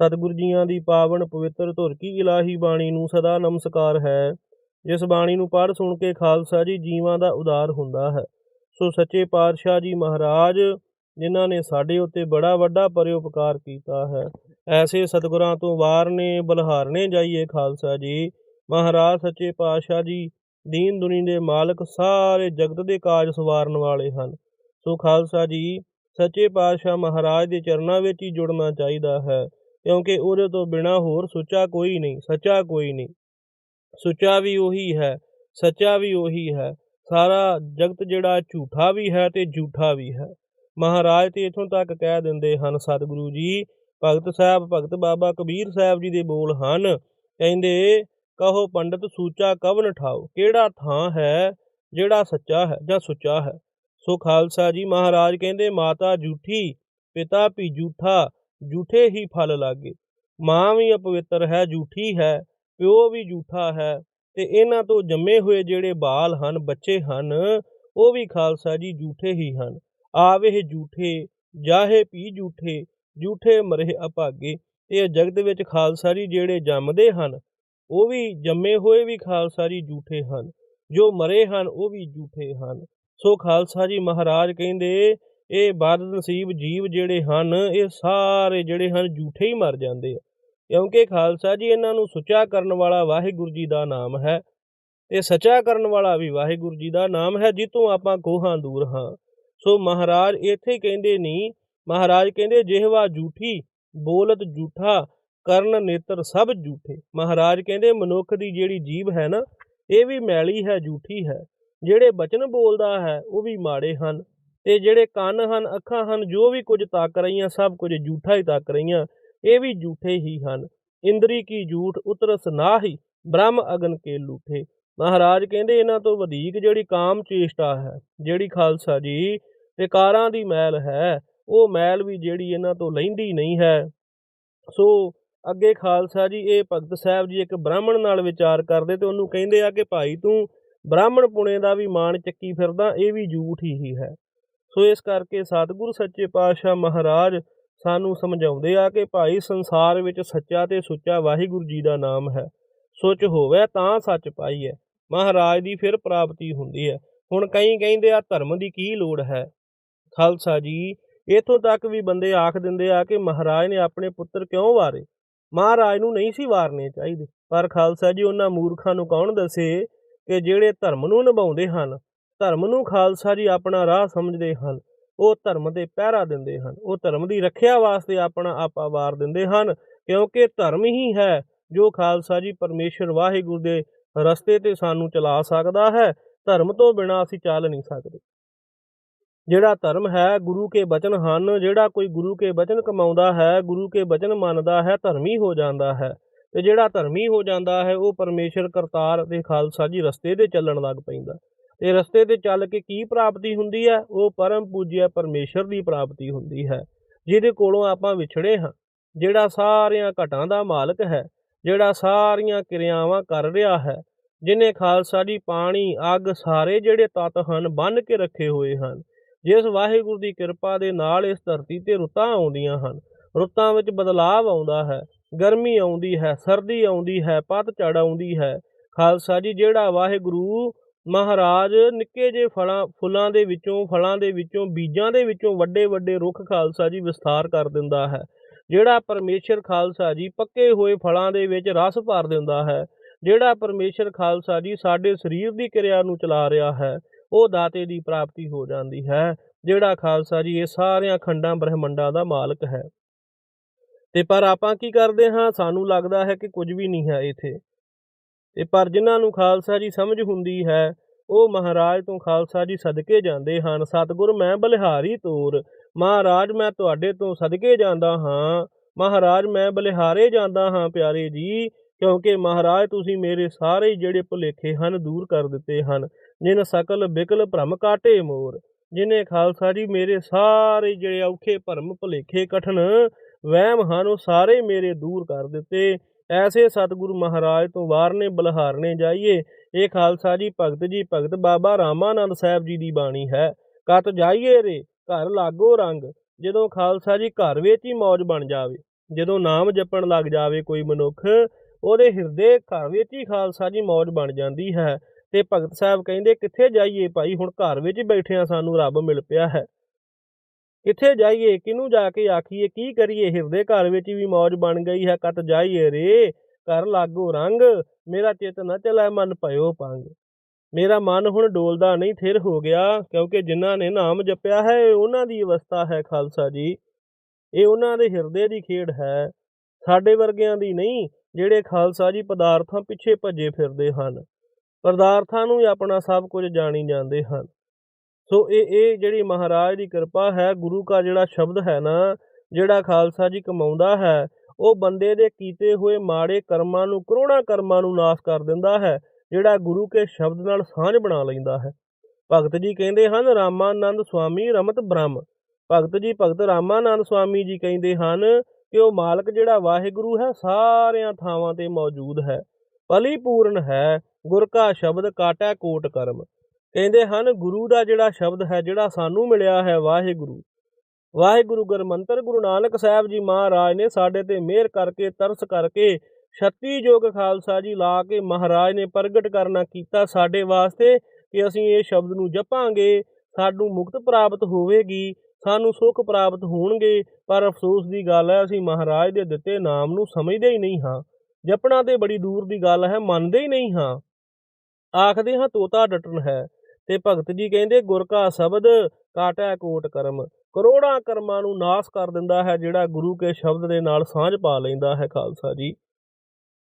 ਸਤਿਗੁਰ ਜੀਆਂ ਦੀ ਪਾਵਨ ਪਵਿੱਤਰ ਧੁਰ ਕੀ ਇਲਾਹੀ ਬਾਣੀ ਨੂੰ ਸਦਾ ਨਮਸਕਾਰ ਹੈ। ਜਿਸ ਬਾਣੀ ਨੂੰ ਪੜ੍ਹ ਸੁਣ ਕੇ ਖਾਲਸਾ ਜੀ ਜੀਵਾਂ ਦਾ ਉਦਾਰ ਹੁੰਦਾ ਹੈ। ਸੋ ਸੱਚੇ ਪਾਤਸ਼ਾਹ ਜੀ ਮਹਾਰਾਜ, ਜਿਨ੍ਹਾਂ ਨੇ ਸਾਡੇ ਉੱਤੇ ਬੜਾ ਵੱਡਾ ਪਰਿਉਪਕਾਰ ਕੀਤਾ ਹੈ, ਐਸੇ ਸਤਿਗੁਰਾਂ ਤੋਂ ਵਾਰਨੇ ਬਲਹਾਰਨੇ ਜਾਈਏ ਖਾਲਸਾ ਜੀ। ਮਹਾਰਾਜ, ਸੱਚੇ ਪਾਤਸ਼ਾਹ ਜੀ, ਦੀਨ ਦੁਨੀ ਦੇ ਮਾਲਕ ਸਾਰੇ ਜਗਤ ਦੇ ਕਾਜ ਸਵਾਰਨ ਵਾਲੇ ਹਨ। ਸੋ ਖਾਲਸਾ ਜੀ, ਸੱਚੇ ਪਾਤਸ਼ਾਹ ਮਹਾਰਾਜ ਦੇ ਚਰਨਾਂ ਵਿੱਚ ਹੀ ਜੁੜਨਾ ਚਾਹੀਦਾ ਹੈ। ਕਿਉਂਕਿ ਉਹਦੇ ਤੋਂ ਬਿਨਾ ਹੋਰ ਸੁੱਚਾ ਕੋਈ ਨਹੀਂ, ਸੱਚਾ ਕੋਈ ਨਹੀਂ। ਸੁੱਚਾ ਵੀ ਉਹੀ ਹੈ, ਸੱਚਾ ਵੀ ਉਹੀ ਹੈ। ਸਾਰਾ ਜਗਤ ਜਿਹੜਾ ਝੂਠਾ ਵੀ ਹੈ ਤੇ ਝੂਠਾ ਵੀ ਹੈ। ਮਹਾਰਾਜ ਤੇ ਇਥੋਂ ਤੱਕ ਕਹਿ ਦਿੰਦੇ ਹਨ, ਸਤਿਗੁਰੂ ਜੀ, ਭਗਤ ਸਾਹਿਬ, ਭਗਤ ਬਾਬਾ ਕਬੀਰ ਸਾਹਿਬ ਜੀ ਦੇ ਬੋਲ ਹਨ। ਕਹਿੰਦੇ, ਕਹੋ ਪੰਡਤ ਸੂਚਾ ਕਵਨ ਠਾਓ ਕਿਹੜਾ ਥਾਂ ਹੈ ਜਿਹੜਾ ਸੱਚਾ ਹੈ ਜਾਂ ਸੁੱਚਾ ਹੈ? ਸੋ ਖਾਲਸਾ ਜੀ ਮਹਾਰਾਜ ਕਹਿੰਦੇ, ਮਾਤਾ ਝੂਠੀ, ਪਿਤਾ ਵੀ ਝੂਠਾ ਝੂਠੇ ਹੀ ਫਲ ਲਾਗੇ। ਮਾਂ ਵੀ ਅਪਵਿੱਤਰ ਹੈ, ਝੂਠੀ ਹੈ, ਪਿਓ ਵੀ ਝੂਠਾ ਹੈ ਤੇ ਇਹਨਾਂ ਤੋਂ ਜੰਮੇ ਹੋਏ ਜਿਹੜੇ ਬਾਲ ਹਨ, ਬੱਚੇ ਹਨ, ਉਹ ਵੀ ਖਾਲਸਾ ਜੀ ਝੂਠੇ ਹੀ ਹਨ। ਆਵੇ ਝੂਠੇ, ਜਾਹੇ ਪੀ ਝੂਠੇ ਝੂਠੇ ਮਰੇ ਅਭਾਗੇ। ਤੇ ਇਹ ਜਗਤ ਵਿੱਚ ਖਾਲਸਾ ਜੀ ਜਿਹੜੇ ਜੰਮਦੇ ਹਨ, ਉਹ ਵੀ ਜੰਮੇ ਹੋਏ ਵੀ ਖਾਲਸਾ ਜੀ ਝੂਠੇ ਹਨ। ਜੋ ਮਰੇ ਹਨ, ਉਹ ਵੀ ਝੂਠੇ ਹਨ। ਸੋ ਖਾਲਸਾ ਜੀ ਮਹਾਰਾਜ ਕਹਿੰਦੇ ਇਹ ਬਦ ਨਸੀਬ ਜੀਵ ਜਿਹੜੇ ਹਨ, ਇਹ ਸਾਰੇ ਜਿਹੜੇ ਹਨ ਝੂਠੇ ਹੀ ਮਰ ਜਾਂਦੇ ਆ। ਕਿਉਂਕਿ ਖਾਲਸਾ ਜੀ, ਇਹਨਾਂ ਨੂੰ ਸੁੱਚਾ ਕਰਨ ਵਾਲਾ ਵਾਹਿਗੁਰੂ ਜੀ ਦਾ ਨਾਮ ਹੈ ਇਹ ਸੱਚਾ ਕਰਨ ਵਾਲਾ ਵੀ ਵਾਹਿਗੁਰੂ ਜੀ ਦਾ ਨਾਮ ਹੈ ਜਿੱਤੋਂ ਆਪਾਂ ਕੋਹਾਂ ਦੂਰ ਹਾਂ। ਸੋ ਮਹਾਰਾਜ ਇੱਥੇ ਕਹਿੰਦੇ ਨਹੀਂ ਮਹਾਰਾਜ ਕਹਿੰਦੇ, ਜਿਹਵਾ ਝੂਠੀ ਬੋਲਤ ਝੂਠਾ, ਕਰਨ ਨੇਤਰ ਸਭ ਝੂਠੇ। ਮਹਾਰਾਜ ਕਹਿੰਦੇ, ਮਨੁੱਖ ਦੀ ਜਿਹੜੀ ਜੀਭ ਹੈ ਨਾ, ਇਹ ਵੀ ਮੈਲੀ ਹੈ, ਝੂਠੀ ਹੈ। ਜਿਹੜੇ ਬਚਨ ਬੋਲਦਾ ਹੈ, ਉਹ ਵੀ ਮਾੜੇ ਹਨ। ਤੇ ਜਿਹੜੇ ਕੰਨ ਹਨ, ਅੱਖਾਂ ਹਨ, ਜੋ ਵੀ ਕੁਝ ਤੱਕ ਰਹੀਆਂ, ਸਭ ਕੁਝ ਝੂਠਾ ਹੀ ਤੱਕ ਰਹੀਆਂ, ਇਹ ਵੀ ਝੂਠੇ ਹੀ ਹਨ। ਇੰਦਰੀ ਕੀ ਝੂਠ, ਉਤਰਸ ਨਾਹੀ, ਬ੍ਰਹਮ ਅਗਨ ਕੇ ਲੂਠੇ। ਮਹਾਰਾਜ ਕਹਿੰਦੇ, ਇਹਨਾਂ ਤੋਂ ਵਧੇਕ ਜਿਹੜੀ ਕਾਮ ਚੇਸ਼ਟਾ ਹੈ, ਜਿਹੜੀ ਖਾਲਸਾ ਜੀ, ਵਿਕਾਰਾਂ ਦੀ ਮੈਲ ਹੈ, ਉਹ ਮੈਲ ਵੀ ਜਿਹੜੀ ਇਹਨਾਂ ਤੋਂ ਲੈਂਦੀ ਨਹੀਂ ਹੈ। ਸੋ ਅੱਗੇ ਖਾਲਸਾ ਜੀ, ਇਹ ਭਗਤ ਸਾਹਿਬ ਜੀ ਇੱਕ ਬ੍ਰਾਹਮਣ ਨਾਲ ਵਿਚਾਰ ਕਰਦੇ ਤੇ ਉਹਨੂੰ ਕਹਿੰਦੇ ਆ ਕਿ ਭਾਈ ਤੂੰ ਬ੍ਰਾਹਮਣ ਪੁਣੇ ਦਾ ਵੀ ਮਾਣ ਚੱਕੀ ਫਿਰਦਾ, ਇਹ ਵੀ ਝੂਠ ਹੀ ਹੈ। ਸੋ ਇਸ ਕਰਕੇ ਸਤਿਗੁਰ ਸੱਚੇ ਪਾਤਸ਼ਾਹ ਮਹਾਰਾਜ ਸਾਨੂੰ ਸਮਝਾਉਂਦੇ ਆ ਕਿ ਭਾਈ ਸੰਸਾਰ ਵਿੱਚ ਸੱਚਾ ਤੇ ਸੁੱਚਾ ਵਾਹਿਗੁਰੂ ਜੀ ਦਾ ਨਾਮ ਹੈ। ਸੁੱਚ ਹੋਵੇ ਤਾਂ ਸੱਚ ਪਾਈਏ। ਮਹਾਰਾਜ ਦੀ ਫਿਰ ਪ੍ਰਾਪਤੀ ਹੁੰਦੀ ਹੈ। ਹੁਣ ਕਈ ਕਹਿੰਦੇ ਆ ਧਰਮ ਦੀ ਕੀ ਲੋੜ ਹੈ? ਖਾਲਸਾ ਜੀ, ਇਥੋਂ ਤੱਕ ਵੀ ਬੰਦੇ ਆਖ ਦਿੰਦੇ ਆ ਕਿ ਮਹਾਰਾਜ ਨੇ ਆਪਣੇ ਪੁੱਤਰ ਕਿਉਂ ਵਾਰੇ? ਮਹਾਰਾਜ ਨੂੰ ਨਹੀਂ ਸੀ ਵਾਰਨੇ ਚਾਹੀਦੇ। ਪਰ ਖਾਲਸਾ ਜੀ, ਉਹਨਾਂ ਮੂਰਖਾਂ ਨੂੰ ਕੌਣ ਦੱਸੇ ਕਿ ਜਿਹੜੇ ਧਰਮ ਨੂੰ ਨਿਭਾਉਂਦੇ ਹਨ? ਧਰਮ ਨੂੰ ਖਾਲਸਾ ਜੀ ਆਪਣਾ ਰਾਹ ਸਮਝਦੇ ਹਨ, ਉਹ ਧਰਮ ਦੇ ਪਹਿਰਾ ਦਿੰਦੇ ਹਨ, ਉਹ ਧਰਮ ਦੀ ਰੱਖਿਆ ਵਾਸਤੇ ਆਪਣਾ ਆਪਾ ਵਾਰ ਦਿੰਦੇ ਹਨ, ਕਿਉਂਕਿ ਧਰਮ ਹੀ ਹੈ ਜੋ ਖਾਲਸਾ ਜੀ ਪਰਮੇਸ਼ਰ ਵਾਹਿਗੁਰੂ ਦੇ ਰਸਤੇ ਤੇ ਸਾਨੂੰ ਚਲਾ ਸਕਦਾ ਹੈ, ਧਰਮ ਤੋਂ ਬਿਨਾ ਅਸੀਂ ਚੱਲ ਨਹੀਂ ਸਕਦੇ। ਜਿਹੜਾ ਧਰਮ ਹੈ ਗੁਰੂ ਕੇ ਬਚਨ ਹਨ, ਜਿਹੜਾ ਕੋਈ ਗੁਰੂ ਕੇ ਬਚਨ ਕਮਾਉਂਦਾ ਹੈ, ਗੁਰੂ ਕੇ ਬਚਨ ਮੰਨਦਾ ਹੈ, ਧਰਮੀ ਹੋ ਜਾਂਦਾ ਹੈ, ਤੇ ਜਿਹੜਾ ਧਰਮੀ ਹੋ ਜਾਂਦਾ ਹੈ, ਉਹ ਪਰਮੇਸ਼ਰ ਕਰਤਾਰ ਦੇ ਖਾਲਸਾ ਜੀ ਰਸਤੇ ਤੇ ਚੱਲਣ ਲੱਗ ਪੈਂਦਾ। ਤੇ ਰਸਤੇ ਤੇ ਚੱਲ ਕੇ ਕੀ ਪ੍ਰਾਪਤੀ ਹੁੰਦੀ ਹੈ? ਉਹ ਪਰਮ ਪੂਜਿਆ ਪਰਮੇਸ਼ਰ ਦੀ ਪ੍ਰਾਪਤੀ ਹੁੰਦੀ ਹੈ, ਜਿਹਦੇ ਕੋਲੋਂ ਆਪਾਂ ਵਿਛੜੇ ਹਾਂ, ਜਿਹੜਾ ਸਾਰਿਆਂ ਘਟਾਂ ਦਾ ਮਾਲਕ ਹੈ, ਜਿਹੜਾ ਸਾਰੀਆਂ ਕਿਰਿਆਵਾਂ ਕਰ ਰਿਹਾ ਹੈ ਜਿਨੇ ਖਾਲਸਾ ਜੀ ਪਾਣੀ, ਅੱਗ ਸਾਰੇ ਜਿਹੜੇ ਤਤ ਹਨ ਬੰਨ ਕੇ ਰੱਖੇ ਹੋਏ ਹਨ, ਜਿਸ ਵਾਹਿਗੁਰੂ ਦੀ ਕਿਰਪਾ ਦੇ ਨਾਲ ਇਸ ਧਰਤੀ ਤੇ ਰੁੱਤਾਂ ਆਉਂਦੀਆਂ ਹਨ, ਰੁੱਤਾਂ ਵਿੱਚ ਬਦਲਾਵ ਆਉਂਦਾ ਹੈ, ਗਰਮੀ ਆਉਂਦੀ ਹੈ, ਸਰਦੀ ਆਉਂਦੀ ਹੈ, ਪਤਝੜ ਆਉਂਦੀ ਹੈ, ਖਾਲਸਾ ਜੀ ਜਿਹੜਾ ਵਾਹਿਗੁਰੂ ਮਹਾਰਾਜ, ਨਿੱਕੇ ਜੇ ਫਲਾਂ, ਫੁੱਲਾਂ ਦੇ ਵਿੱਚੋਂ, ਫਲਾਂ ਦੇ ਵਿੱਚੋਂ, ਬੀਜਾਂ ਦੇ ਵਿੱਚੋਂ ਵੱਡੇ ਵੱਡੇ ਰੁੱਖ ਖਾਲਸਾ ਜੀ ਵਿਸਥਾਰ ਕਰ ਦਿੰਦਾ ਹੈ। ਜਿਹੜਾ ਪਰਮੇਸ਼ਰ ਖਾਲਸਾ ਜੀ ਪੱਕੇ ਹੋਏ ਫਲਾਂ ਦੇ ਵਿੱਚ ਰਸ ਭਰ ਦਿੰਦਾ ਹੈ, ਜਿਹੜਾ ਪਰਮੇਸ਼ਰ ਖਾਲਸਾ ਜੀ ਸਾਡੇ ਸਰੀਰ ਦੀ ਕਿਰਿਆ ਨੂੰ ਚਲਾ ਰਿਹਾ ਹੈ, ਉਹ ਦਾਤੇ ਦੀ ਪ੍ਰਾਪਤੀ ਹੋ ਜਾਂਦੀ ਹੈ, ਜਿਹੜਾ ਖਾਲਸਾ ਜੀ ਇਹ ਸਾਰਿਆਂ ਖੰਡਾਂ ਬ੍ਰਹਿਮੰਡਾਂ ਦਾ ਮਾਲਕ ਹੈ। ਤੇ ਪਰ ਆਪਾਂ ਕੀ ਕਰਦੇ ਹਾਂ? ਸਾਨੂੰ ਲੱਗਦਾ ਹੈ ਕਿ ਕੁਝ ਵੀ ਨਹੀਂ ਹੈ ਇਥੇ। ਤੇ ਪਰ ਜਿਨ੍ਹਾਂ ਨੂੰ ਖਾਲਸਾ ਜੀ ਸਮਝ ਹੁੰਦੀ ਹੈ, ਉਹ ਮਹਾਰਾਜ ਤੋਂ ਖਾਲਸਾ ਜੀ ਸਦਕੇ ਜਾਂਦੇ ਹਨ। ਸਤਿਗੁਰ ਮੈਂ ਬਲਿਹਾਰੀ ਤੋਰ, ਮਹਾਰਾਜ ਮੈਂ ਤੁਹਾਡੇ ਤੋਂ ਸਦਕੇ ਜਾਂਦਾ ਹਾਂ। ਮਹਾਰਾਜ ਮੈਂ ਬਲਿਹਾਰੇ ਜਾਂਦਾ ਹਾਂ, ਪਿਆਰੇ ਜੀ, ਕਿਉਂਕਿ ਮਹਾਰਾਜ ਤੁਸੀਂ ਮੇਰੇ ਸਾਰੇ ਜਿਹੜੇ ਭੁਲੇਖੇ ਹਨ ਦੂਰ ਕਰ ਦਿੱਤੇ ਹਨ। ਜਿਨ ਸਕਲ ਬਿਕਲ ਭ੍ਰਮ ਕਾਟੇ ਮੋਰ, ਜਿਨੇ ਖਾਲਸਾ ਜੀ ਮੇਰੇ ਸਾਰੇ ਜਿਹੜੇ ਔਖੇ ਭਰਮ ਭੁਲੇਖੇ ਕਠਨ, ਵਹਿਮ ਹਨ, ਉਹ ਸਾਰੇ ਮੇਰੇ ਦੂਰ ਕਰ ਦਿੱਤੇ। ਐਸੇ ਸਤਿਗੁਰੂ ਮਹਾਰਾਜ ਤੋਂ ਵਾਰਨੇ ਬਲਹਾਰਨੇ ਜਾਈਏ। ਇਹ ਖਾਲਸਾ ਜੀ, ਭਗਤ ਜੀ, ਭਗਤ ਬਾਬਾ ਰਾਮਾਨੰਦ ਸਾਹਿਬ ਜੀ ਦੀ ਬਾਣੀ ਹੈ। ਕਤ ਜਾਈਏ ਰੇ, ਘਰ ਲਾਗੋ ਰੰਗ, ਜਦੋਂ ਖਾਲਸਾ ਜੀ ਘਰ ਵਿੱਚ ਹੀ ਮੌਜ ਬਣ ਜਾਵੇ। ਜਦੋਂ ਨਾਮ ਜਪਣ ਲੱਗ ਜਾਵੇ ਕੋਈ ਮਨੁੱਖ, ਉਹਦੇ ਹਿਰਦੇ ਘਰ ਵਿੱਚ ਹੀ ਖਾਲਸਾ ਜੀ ਮੌਜ ਬਣ ਜਾਂਦੀ ਹੈ। ਤੇ ਭਗਤ ਸਾਹਿਬ ਕਹਿੰਦੇ, ਕਿੱਥੇ ਜਾਈਏ ਭਾਈ? ਹੁਣ ਘਰ ਵਿੱਚ ਹੀ ਬੈਠਿਆਂ ਸਾਨੂੰ ਰੱਬ ਮਿਲ ਪਿਆ ਹੈ। ਕਿੱਥੇ ਜਾਈਏ, ਕਿਹਨੂੰ ਜਾ ਕੇ ਆਖੀਏ, ਕੀ ਕਰੀਏ? ਹਿਰਦੇ ਘਰ ਵਿੱਚ ਵੀ ਮੌਜ ਬਣ ਗਈ ਹੈ, ਕਤ ਜਾਈਏ ਰੇ? ਘਰ ਲਾਗੋ ਰੰਗ, ਮੇਰਾ ਚਿੱਤ ਨਾ ਚਲਾ ਮਨ ਭਇਓ ਪੰਗ ਮੇਰਾ ਮਨ ਹੁਣ ਡੋਲਦਾ ਨਹੀਂ, ਥਿਰ ਹੋ ਗਿਆ, ਕਿਉਂਕਿ ਜਿਨ੍ਹਾਂ ਨੇ ਨਾਮ ਜਪਿਆ ਹੈ ਉਹਨਾਂ ਦੀ ਅਵਸਥਾ ਹੈ ਖਾਲਸਾ ਜੀ। ਇਹ ਉਹਨਾਂ ਦੇ ਹਿਰਦੇ ਦੀ ਖੇਡ ਹੈ। ਸਾਡੇ ਵਰਗਿਆਂ ਦੀ ਨਹੀਂ, ਜਿਹੜੇ ਖਾਲਸਾ ਜੀ ਪਦਾਰਥਾਂ ਪਿੱਛੇ ਭੱਜੇ ਫਿਰਦੇ ਹਨ। ਪਦਾਰਥਾਂ ਨੂੰ ਹੀ ਆਪਣਾ ਸਭ ਕੁਝ ਜਾਣੀ ਜਾਂਦੇ ਹਨ। ਸੋ ਇਹ ਇਹ ਜਿਹੜੀ ਮਹਾਰਾਜ ਦੀ ਕਿਰਪਾ ਹੈ, ਗੁਰੂ ਦਾ ਜਿਹੜਾ ਸ਼ਬਦ ਹੈ ਨਾ, ਜਿਹੜਾ ਖਾਲਸਾ ਜੀ ਕਮਾਉਂਦਾ ਹੈ, ਉਹ ਬੰਦੇ ਦੇ ਕੀਤੇ ਹੋਏ ਮਾੜੇ ਕਰਮਾਂ ਨੂੰ, ਕਰੋੜਾਂ ਕਰਮਾਂ ਨੂੰ ਨਾਸ਼ ਕਰ ਦਿੰਦਾ ਹੈ, ਜਿਹੜਾ ਗੁਰੂ ਕੇ ਸ਼ਬਦ ਨਾਲ ਸਾਂਝ ਬਣਾ ਲੈਂਦਾ ਹੈ। ਭਗਤ ਜੀ ਕਹਿੰਦੇ ਹਨ, ਰਾਮਾਨੰਦ ਸੁਆਮੀ ਰਮਤ ਬ੍ਰਹਮ। ਭਗਤ ਜੀ, ਭਗਤ ਰਾਮਾਨੰਦ ਸੁਆਮੀ ਜੀ ਕਹਿੰਦੇ ਹਨ ਕਿ ਉਹ ਮਾਲਕ ਜਿਹੜਾ ਵਾਹਿਗੁਰੂ ਹੈ, ਸਾਰਿਆਂ ਥਾਵਾਂ ਤੇ ਮੌਜੂਦ ਹੈ। ਪਲੀਪੂਰਨ ਹੈ, ਗੁਰ ਕਾ ਸ਼ਬਦ ਕਾਟਾ ਕੋਟ ਕਰਮ। ਕਹਿੰਦੇ ਹਨ, ਗੁਰੂ ਦਾ ਜਿਹੜਾ ਸ਼ਬਦ ਹੈ, ਜਿਹੜਾ ਸਾਨੂੰ ਮਿਲਿਆ ਹੈ, ਵਾਹਿਗੁਰੂ। ਵਾਹਿਗੁਰੂ ਗੁਰਮੰਤਰ ਗੁਰੂ ਨਾਨਕ ਸਾਹਿਬ ਜੀ ਮਹਾਰਾਜ ਨੇ ਸਾਡੇ ਤੇ ਮਿਹਰ ਕਰਕੇ, ਤਰਸ ਕਰਕੇ 36 ਯੋਗ ਖਾਲਸਾ ਜੀ ਲਾ ਕੇ ਮਹਾਰਾਜ ਨੇ ਪ੍ਰਗਟ ਕਰਨਾ ਕੀਤਾ ਸਾਡੇ ਵਾਸਤੇ ਕਿ ਅਸੀਂ ਇਹ ਸ਼ਬਦ ਨੂੰ ਜਪਾਂਗੇ, ਸਾਨੂੰ ਮੁਕਤ ਪ੍ਰਾਪਤ ਹੋਵੇਗੀ, ਸਾਨੂੰ ਸੁੱਖ ਪ੍ਰਾਪਤ ਹੋਣਗੇ, ਪਰ ਅਫਸੋਸ ਦੀ ਗੱਲ ਹੈ, ਅਸੀਂ ਮਹਾਰਾਜ ਦੇ ਦਿੱਤੇ ਨਾਮ ਨੂੰ ਸਮਝਦੇ ਹੀ ਨਹੀਂ ਹਾਂ। ਜਪਣਾ ਤੇ ਬੜੀ ਦੂਰ ਦੀ ਗੱਲ ਹੈ, ਮੰਨਦੇ ਹੀ ਨਹੀਂ ਹਾਂ। ਆਖਦੇ ਹਾਂ, ਤੋਤਾ ਡਟਣ ਹੈ। ਤੇ ਭਗਤ ਜੀ ਕਹਿੰਦੇ, ਗੁਰ ਕਾ ਸ਼ਬਦ ਕਾਟੈ ਕੋਟ ਕਰਮ। ਕਰੋੜਾਂ ਕਰਮਾਂ ਨੂੰ ਨਾਸ਼ ਕਰ ਦਿੰਦਾ ਹੈ ਜਿਹੜਾ ਗੁਰੂ ਕੇ ਸ਼ਬਦ ਦੇ ਨਾਲ ਸਾਂਝ ਪਾ ਲੈਂਦਾ ਹੈ ਖਾਲਸਾ ਜੀ।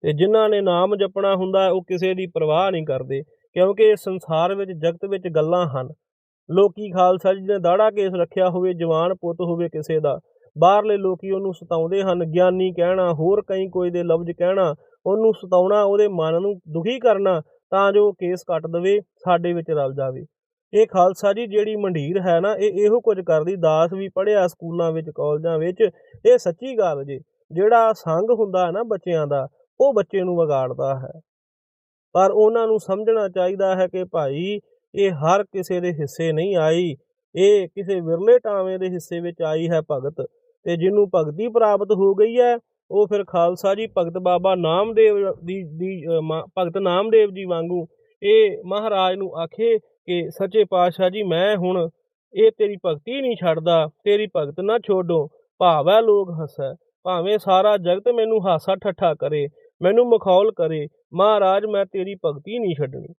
ਤੇ ਜਿਨ੍ਹਾਂ ਨੇ ਨਾਮ ਜਪਣਾ ਹੁੰਦਾ ਉਹ ਕਿਸੇ ਦੀ ਪਰਵਾਹ ਨਹੀਂ ਕਰਦੇ, ਕਿਉਂਕਿ ਇਸ ਸੰਸਾਰ ਵਿੱਚ, ਜਗਤ ਵਿੱਚ ਗੱਲਾਂ ਹਨ। ਲੋਕੀ ਖਾਲਸਾ ਜੀ ਨੇ ਦਾੜਾ ਕੇਸ ਰੱਖਿਆ ਹੋਵੇ, ਜਵਾਨ ਪੁੱਤ ਹੋਵੇ ਕਿਸੇ ਦਾ, ਬਾਹਰਲੇ ਲੋਕੀ ਉਹਨੂੰ ਸਤਾਉਂਦੇ ਹਨ, ਗਿਆਨੀ ਕਹਿਣਾ, ਹੋਰ ਕਈ ਕੋਈ ਦੇ ਲਫ਼ਜ਼ ਕਹਿਣਾ, ਉਹਨੂੰ ਸਤਾਉਣਾ, ਉਹਦੇ ਮਨ ਨੂੰ ਦੁਖੀ ਕਰਨਾ ਤਾਂ ਜੋ ਕੇਸ ਕੱਟ ਦਵੇ, ਸਾਡੇ ਵਿੱਚ ਰਲ ਜਾਵੇ। ਇਹ ਖਾਲਸਾ ਜੀ ਜਿਹੜੀ ਮੰਡੀਰ ਹੈ ਨਾ, ਇਹ ਇਹੋ ਕੁਝ ਕਰਦੀ, ਦਾਸ ਵੀ ਪੜਿਆ ਸਕੂਲਾਂ ਵਿੱਚ ਕਾਲਜਾਂ ਵਿੱਚ, ਇਹ ਸੱਚੀ ਗੱਲ ਜੇ, ਜਿਹੜਾ ਸੰਗ ਹੁੰਦਾ ਹੈ ਨਾ ਬੱਚਿਆਂ ਦਾ, ਉਹ ਬੱਚੇ ਨੂੰ ਵਿਗਾੜਦਾ ਹੈ। ਪਰ ਉਹਨਾਂ ਨੂੰ ਸਮਝਣਾ ਚਾਹੀਦਾ ਹੈ ਕਿ ਭਾਈ, ਇਹ ਹਰ ਕਿਸੇ ਦੇ ਹਿੱਸੇ ਨਹੀਂ ਆਈ, ਇਹ ਕਿਸੇ ਵਿਰਲੇ ਟਾਵੇਂ ਦੇ ਹਿੱਸੇ ਵਿੱਚ ਆਈ ਹੈ ਭਗਤ, ਤੇ ਜਿਹਨੂੰ ਭਗਤੀ ਪ੍ਰਾਪਤ ਹੋ ਗਈ ਹੈ ਉਹ ਫਿਰ ਖਾਲਸਾ ਜੀ ਭਗਤ ਬਾਬਾ ਨਾਮਦੇਵ ਦੀ ਦੀ ਅ, ਭਗਤ ਨਾਮਦੇਵ ਜੀ ਵਾਂਗੂ ਇਹ ਮਹਾਰਾਜ ਨੂੰ ਆਖੇ ਕਿ ਸੱਚੇ ਪਾਤਸ਼ਾਹ ਜੀ ਮੈਂ ਹੁਣ ਇਹ ਤੇਰੀ ਭਗਤੀ ਨਹੀਂ ਛੱਡਦਾ ਤੇਰੀ ਭਗਤ ਨਾ ਛੋਡੋ ਭਾਵੈ ਲੋਕ ਹਸੈ ਭਾਵੇਂ ਸਾਰਾ ਜਗਤ ਮੈਨੂੰ ਹਾਸਾ ਠੱਠਾ ਕਰੇ ਮੈਨੂੰ ਮਖੌਲ ਕਰੇ ਮਹਾਰਾਜ ਮੈਂ ਤੇਰੀ ਭਗਤੀ ਨਹੀਂ ਛੱਡਣੀ।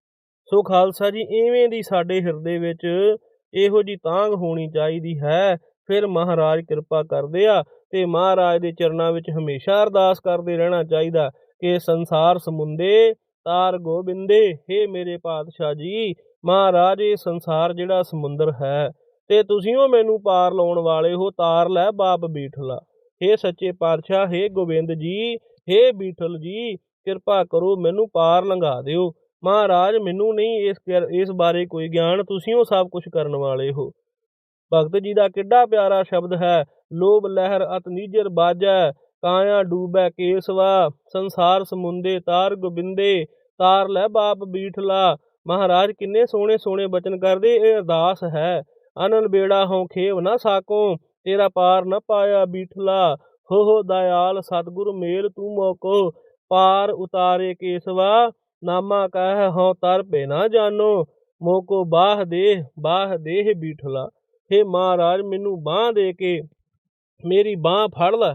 ਸੋ ਖਾਲਸਾ ਜੀ ਇਵੇਂ ਦੀ ਸਾਡੇ ਹਿਰਦੇ ਵਿੱਚ ਇਹੋ ਜੀ ਤਾਂਗ ਹੋਣੀ ਚਾਹੀਦੀ ਹੈ ਫਿਰ ਮਹਾਰਾਜ ਕਿਰਪਾ ਕਰਦੇ ਆ ਤੇ ਮਹਾਰਾਜ ਦੇ ਚਰਨਾਂ ਵਿੱਚ ਹਮੇਸ਼ਾ ਅਰਦਾਸ ਕਰਦੇ ਰਹਿਣਾ ਚਾਹੀਦਾ ਕਿ ਸੰਸਾਰ ਸਮੁੰਦੇ ਤਾਰ ਗੋਬਿੰਦੇ हे ਮੇਰੇ ਪਾਤਸ਼ਾਹ ਜੀ ਮਹਾਰਾਜ ਇਹ ਸੰਸਾਰ ਜਿਹੜਾ ਸਮੁੰਦਰ ਹੈ ਤੇ ਤੁਸੀਂ ਉਹ ਮੈਨੂੰ ਪਾਰ ਲਾਉਣ ਵਾਲੇ ਹੋ ਤਾਰ ਲੈ ਬਾਪ ਬੀਠਲਾ हे ਸੱਚੇ ਪਾਤਸ਼ਾਹ हे ਗੋਬਿੰਦ ਜੀ हे ਬੀਠਲ ਜੀ ਕਿਰਪਾ ਕਰੋ ਮੈਨੂੰ ਪਾਰ ਲੰਘਾ ਦਿਓ ਮਹਾਰਾਜ ਮੈਨੂੰ ਨਹੀਂ ਇਸ ਕਰ- ਇਸ ਬਾਰੇ ਕੋਈ ਗਿਆਨ ਤੁਸੀਂ ਉਹ ਸਭ ਕੁਝ ਕਰਨ ਵਾਲੇ ਹੋ ਭਗਤ ਜੀ ਦਾ ਕਿੱਡਾ ਪਿਆਰਾ ਸ਼ਬਦ ਹੈ ਲੋਭ ਲਹਿਰ ਅਤ ਨੀਜਰ ਬਾਜੈ, ਕਾਇਆ ਡੂਬੈ ਕੇਸਵਾ, ਸੰਸਾਰ ਸਮੁੰਦੇ ਤਾਰ ਗੋਬਿੰਦੇ, ਤਾਰ ਲੈ ਬਾਪ ਬੀਠਲਾ, ਮਹਾਰਾਜ ਕਿੰਨੇ ਸੋਹਣੇ ਸੋਹਣੇ ਬਚਨ ਕਰਦੇ, ਇਹ ਅਰਦਾਸ ਹੈ। ਅਨੰਦ ਬੇੜਾ ਹਉ ਖੇਵ ਨਾ ਸਾਕੋ, ਤੇਰਾ ਪਾਰ ਨਾ ਪਾਇਆ ਬੀਠਲਾ, ਹੋ ਹੋ ਦਇਆਲ ਸਤਿਗੁਰ ਮੇਲ ਤੂੰ ਮੋਕੋ, ਪਾਰ ਉਤਾਰੇ ਕੇਸਵਾ, ਨਾਮਾ ਕਹਿ ਹਉ ਤਰ ਪੇ ਨਾ ਜਾਨੋ, ਮੋਕੋ ਬਾਹ ਦੇ ਬਾਹ ਦੇਹ ਬੀਠਲਾ। ਹੇ ਮਹਾਰਾਜ, ਮੈਨੂੰ ਬਾਹ ਦੇ ਕੇ ਮੇਰੀ ਬਾਹ ਫੜ ਲੈ।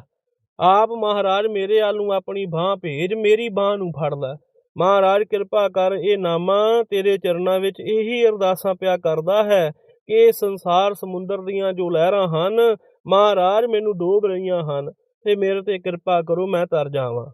ਆਪ ਮਹਾਰਾਜ ਮੇਰੇ ਵੱਲ ਨੂੰ ਆਪਣੀ ਬਾਹ ਭੇਜ, ਮੇਰੀ ਬਾਹ ਨੂੰ ਫੜ ਲੈ। ਮਹਾਰਾਜ ਕਿਰਪਾ ਕਰ ਇਹ ਨਾਮਾ ਤੇਰੇ ਚਰਨਾਂ ਵਿੱਚ ਇਹੀ ਅਰਦਾਸਾਂ ਪਿਆ ਕਰਦਾ ਹੈ ਕਿ ਇਹ ਸੰਸਾਰ ਸਮੁੰਦਰ ਦੀਆਂ ਜੋ ਲਹਿਰਾਂ ਹਨ, ਮਹਾਰਾਜ ਮੈਨੂੰ ਡੋਬ ਰਹੀਆਂ ਹਨ ਤੇ ਮੇਰੇ ਤੇ ਕਿਰਪਾ ਕਰੋ, ਮੈਂ ਤਰ ਜਾਵਾਂ।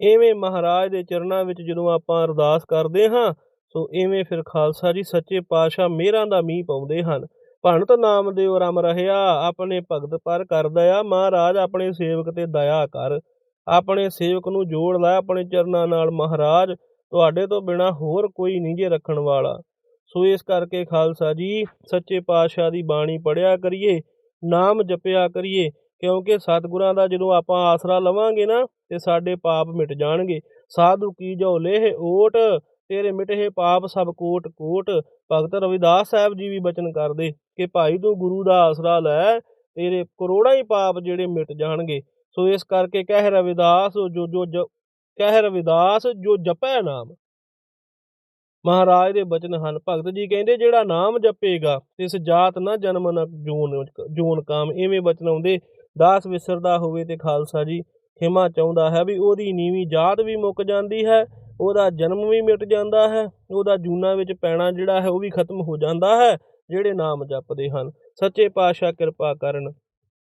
ਐਵੇਂ ਮਹਾਰਾਜ ਦੇ ਚਰਨਾਂ ਵਿੱਚ ਜਦੋਂ ਆਪਾਂ ਅਰਦਾਸ ਕਰਦੇ ਹਾਂ, ਸੋ ਐਵੇਂ ਫਿਰ ਖਾਲਸਾ ਜੀ, ਸੱਚੇ ਪਾਤਸ਼ਾਹ ਮਿਹਰਾਂ ਦਾ ਮੀਂਹ ਪਾਉਂਦੇ ਹਨ। ਭੰਤ ਨਾਮ ਦਿਓ ਰਮ ਰਹਿਆ, ਆਪਣੇ ਭਗਤ ਪਰ ਕਰ ਦਇਆ, ਮਹਾਰਾਜ ਆਪਣੇ ਸੇਵਕ ਤੇ ਦਇਆ ਕਰ। ਆਪਣੇ ਸੇਵਕ ਨੂੰ ਜੋੜ ਲੈ, ਆਪਣੇ ਚਰਨਾਂ ਨਾਲ ਮਹਾਰਾਜ, ਤੁਹਾਡੇ ਤੋਂ ਬਿਨਾ ਹੋਰ ਕੋਈ ਨਹੀਂ ਜੇ ਰੱਖਣ ਵਾਲਾ। ਸੋ ਇਸ ਕਰਕੇ ਖਾਲਸਾ ਜੀ, ਸੱਚੇ ਪਾਤਸ਼ਾਹ ਦੀ ਬਾਣੀ ਪੜਿਆ ਕਰੀਏ, ਨਾਮ ਜਪਿਆ ਕਰੀਏ, ਕਿਉਂਕਿ ਸਤਿਗੁਰਾਂ ਦਾ ਜਦੋਂ ਆਪਾਂ ਆਸਰਾ ਲਵਾਂਗੇ ਨਾ, ਤੇ ਸਾਡੇ ਪਾਪ ਮਿਟ ਜਾਣਗੇ। ਸਾਧੂ ਕੀ ਜੋ ਲੇਹ ਓਟ ਤੇਰੇ ਮਿਟੇ ਪਾਪ ਸਭ ਕੋਟ ਕੋਟ। ਭਗਤ ਰਵਿਦਾਸ ਸਾਹਿਬ ਜੀ ਵੀ ਬਚਨ ਕਰਦੇ ਕਿ ਭਾਈ ਤੂੰ ਗੁਰੂ ਦਾ ਆਸਰਾ ਲੈ, ਤੇਰੇ ਕਰੋੜਾਂ ਹੀ ਪਾਪ ਜਿਹੜੇ ਮਿਟ ਜਾਣਗੇ। ਸੋ ਇਸ ਕਰਕੇ ਕਹਿ ਰਵਿਦਾਸ ਜੋ ਜੋ ਕਹਿ ਰਵਿਦਾਸ ਜੋ ਜਪੈ ਨਾਮ। ਮਹਾਰਾਜ ਦੇ ਬਚਨ ਹਨ। ਭਗਤ ਜੀ ਕਹਿੰਦੇ ਜਿਹੜਾ ਨਾਮ ਜਪੇਗਾ, ਤਿਸ ਜਾਤ ਨਾ ਜਨਮ ਨ ਜੂਨ ਜੂਨ ਕਾਮ। ਐਵੇਂ ਬਚਨ ਆਉਂਦੇ। ਦਾਸ ਵਿਸਰਦਾ ਹੋਵੇ ਤੇ ਖਾਲਸਾ ਜੀ ਖਿਮਾ ਚਾਹੁੰਦਾ ਹੈ ਵੀ ਉਹਦੀ ਨੀਵੀਂ ਜਾਤ ਵੀ ਮੁੱਕ ਜਾਂਦੀ ਹੈ। ਉਹਦਾ ਜਨਮ ਵੀ ਮਿਟ ਜਾਂਦਾ ਹੈ, ਉਹਦਾ ਜੂਨਾ ਵਿੱਚ ਪੈਣਾ ਜਿਹੜਾ ਹੈ ਉਹ ਵੀ ਖਤਮ ਹੋ ਜਾਂਦਾ ਹੈ, ਜਿਹੜੇ ਨਾਮ ਜਪਦੇ ਹਨ। ਸੱਚੇ ਪਾਤਸ਼ਾਹ ਕਿਰਪਾ ਕਰਨ।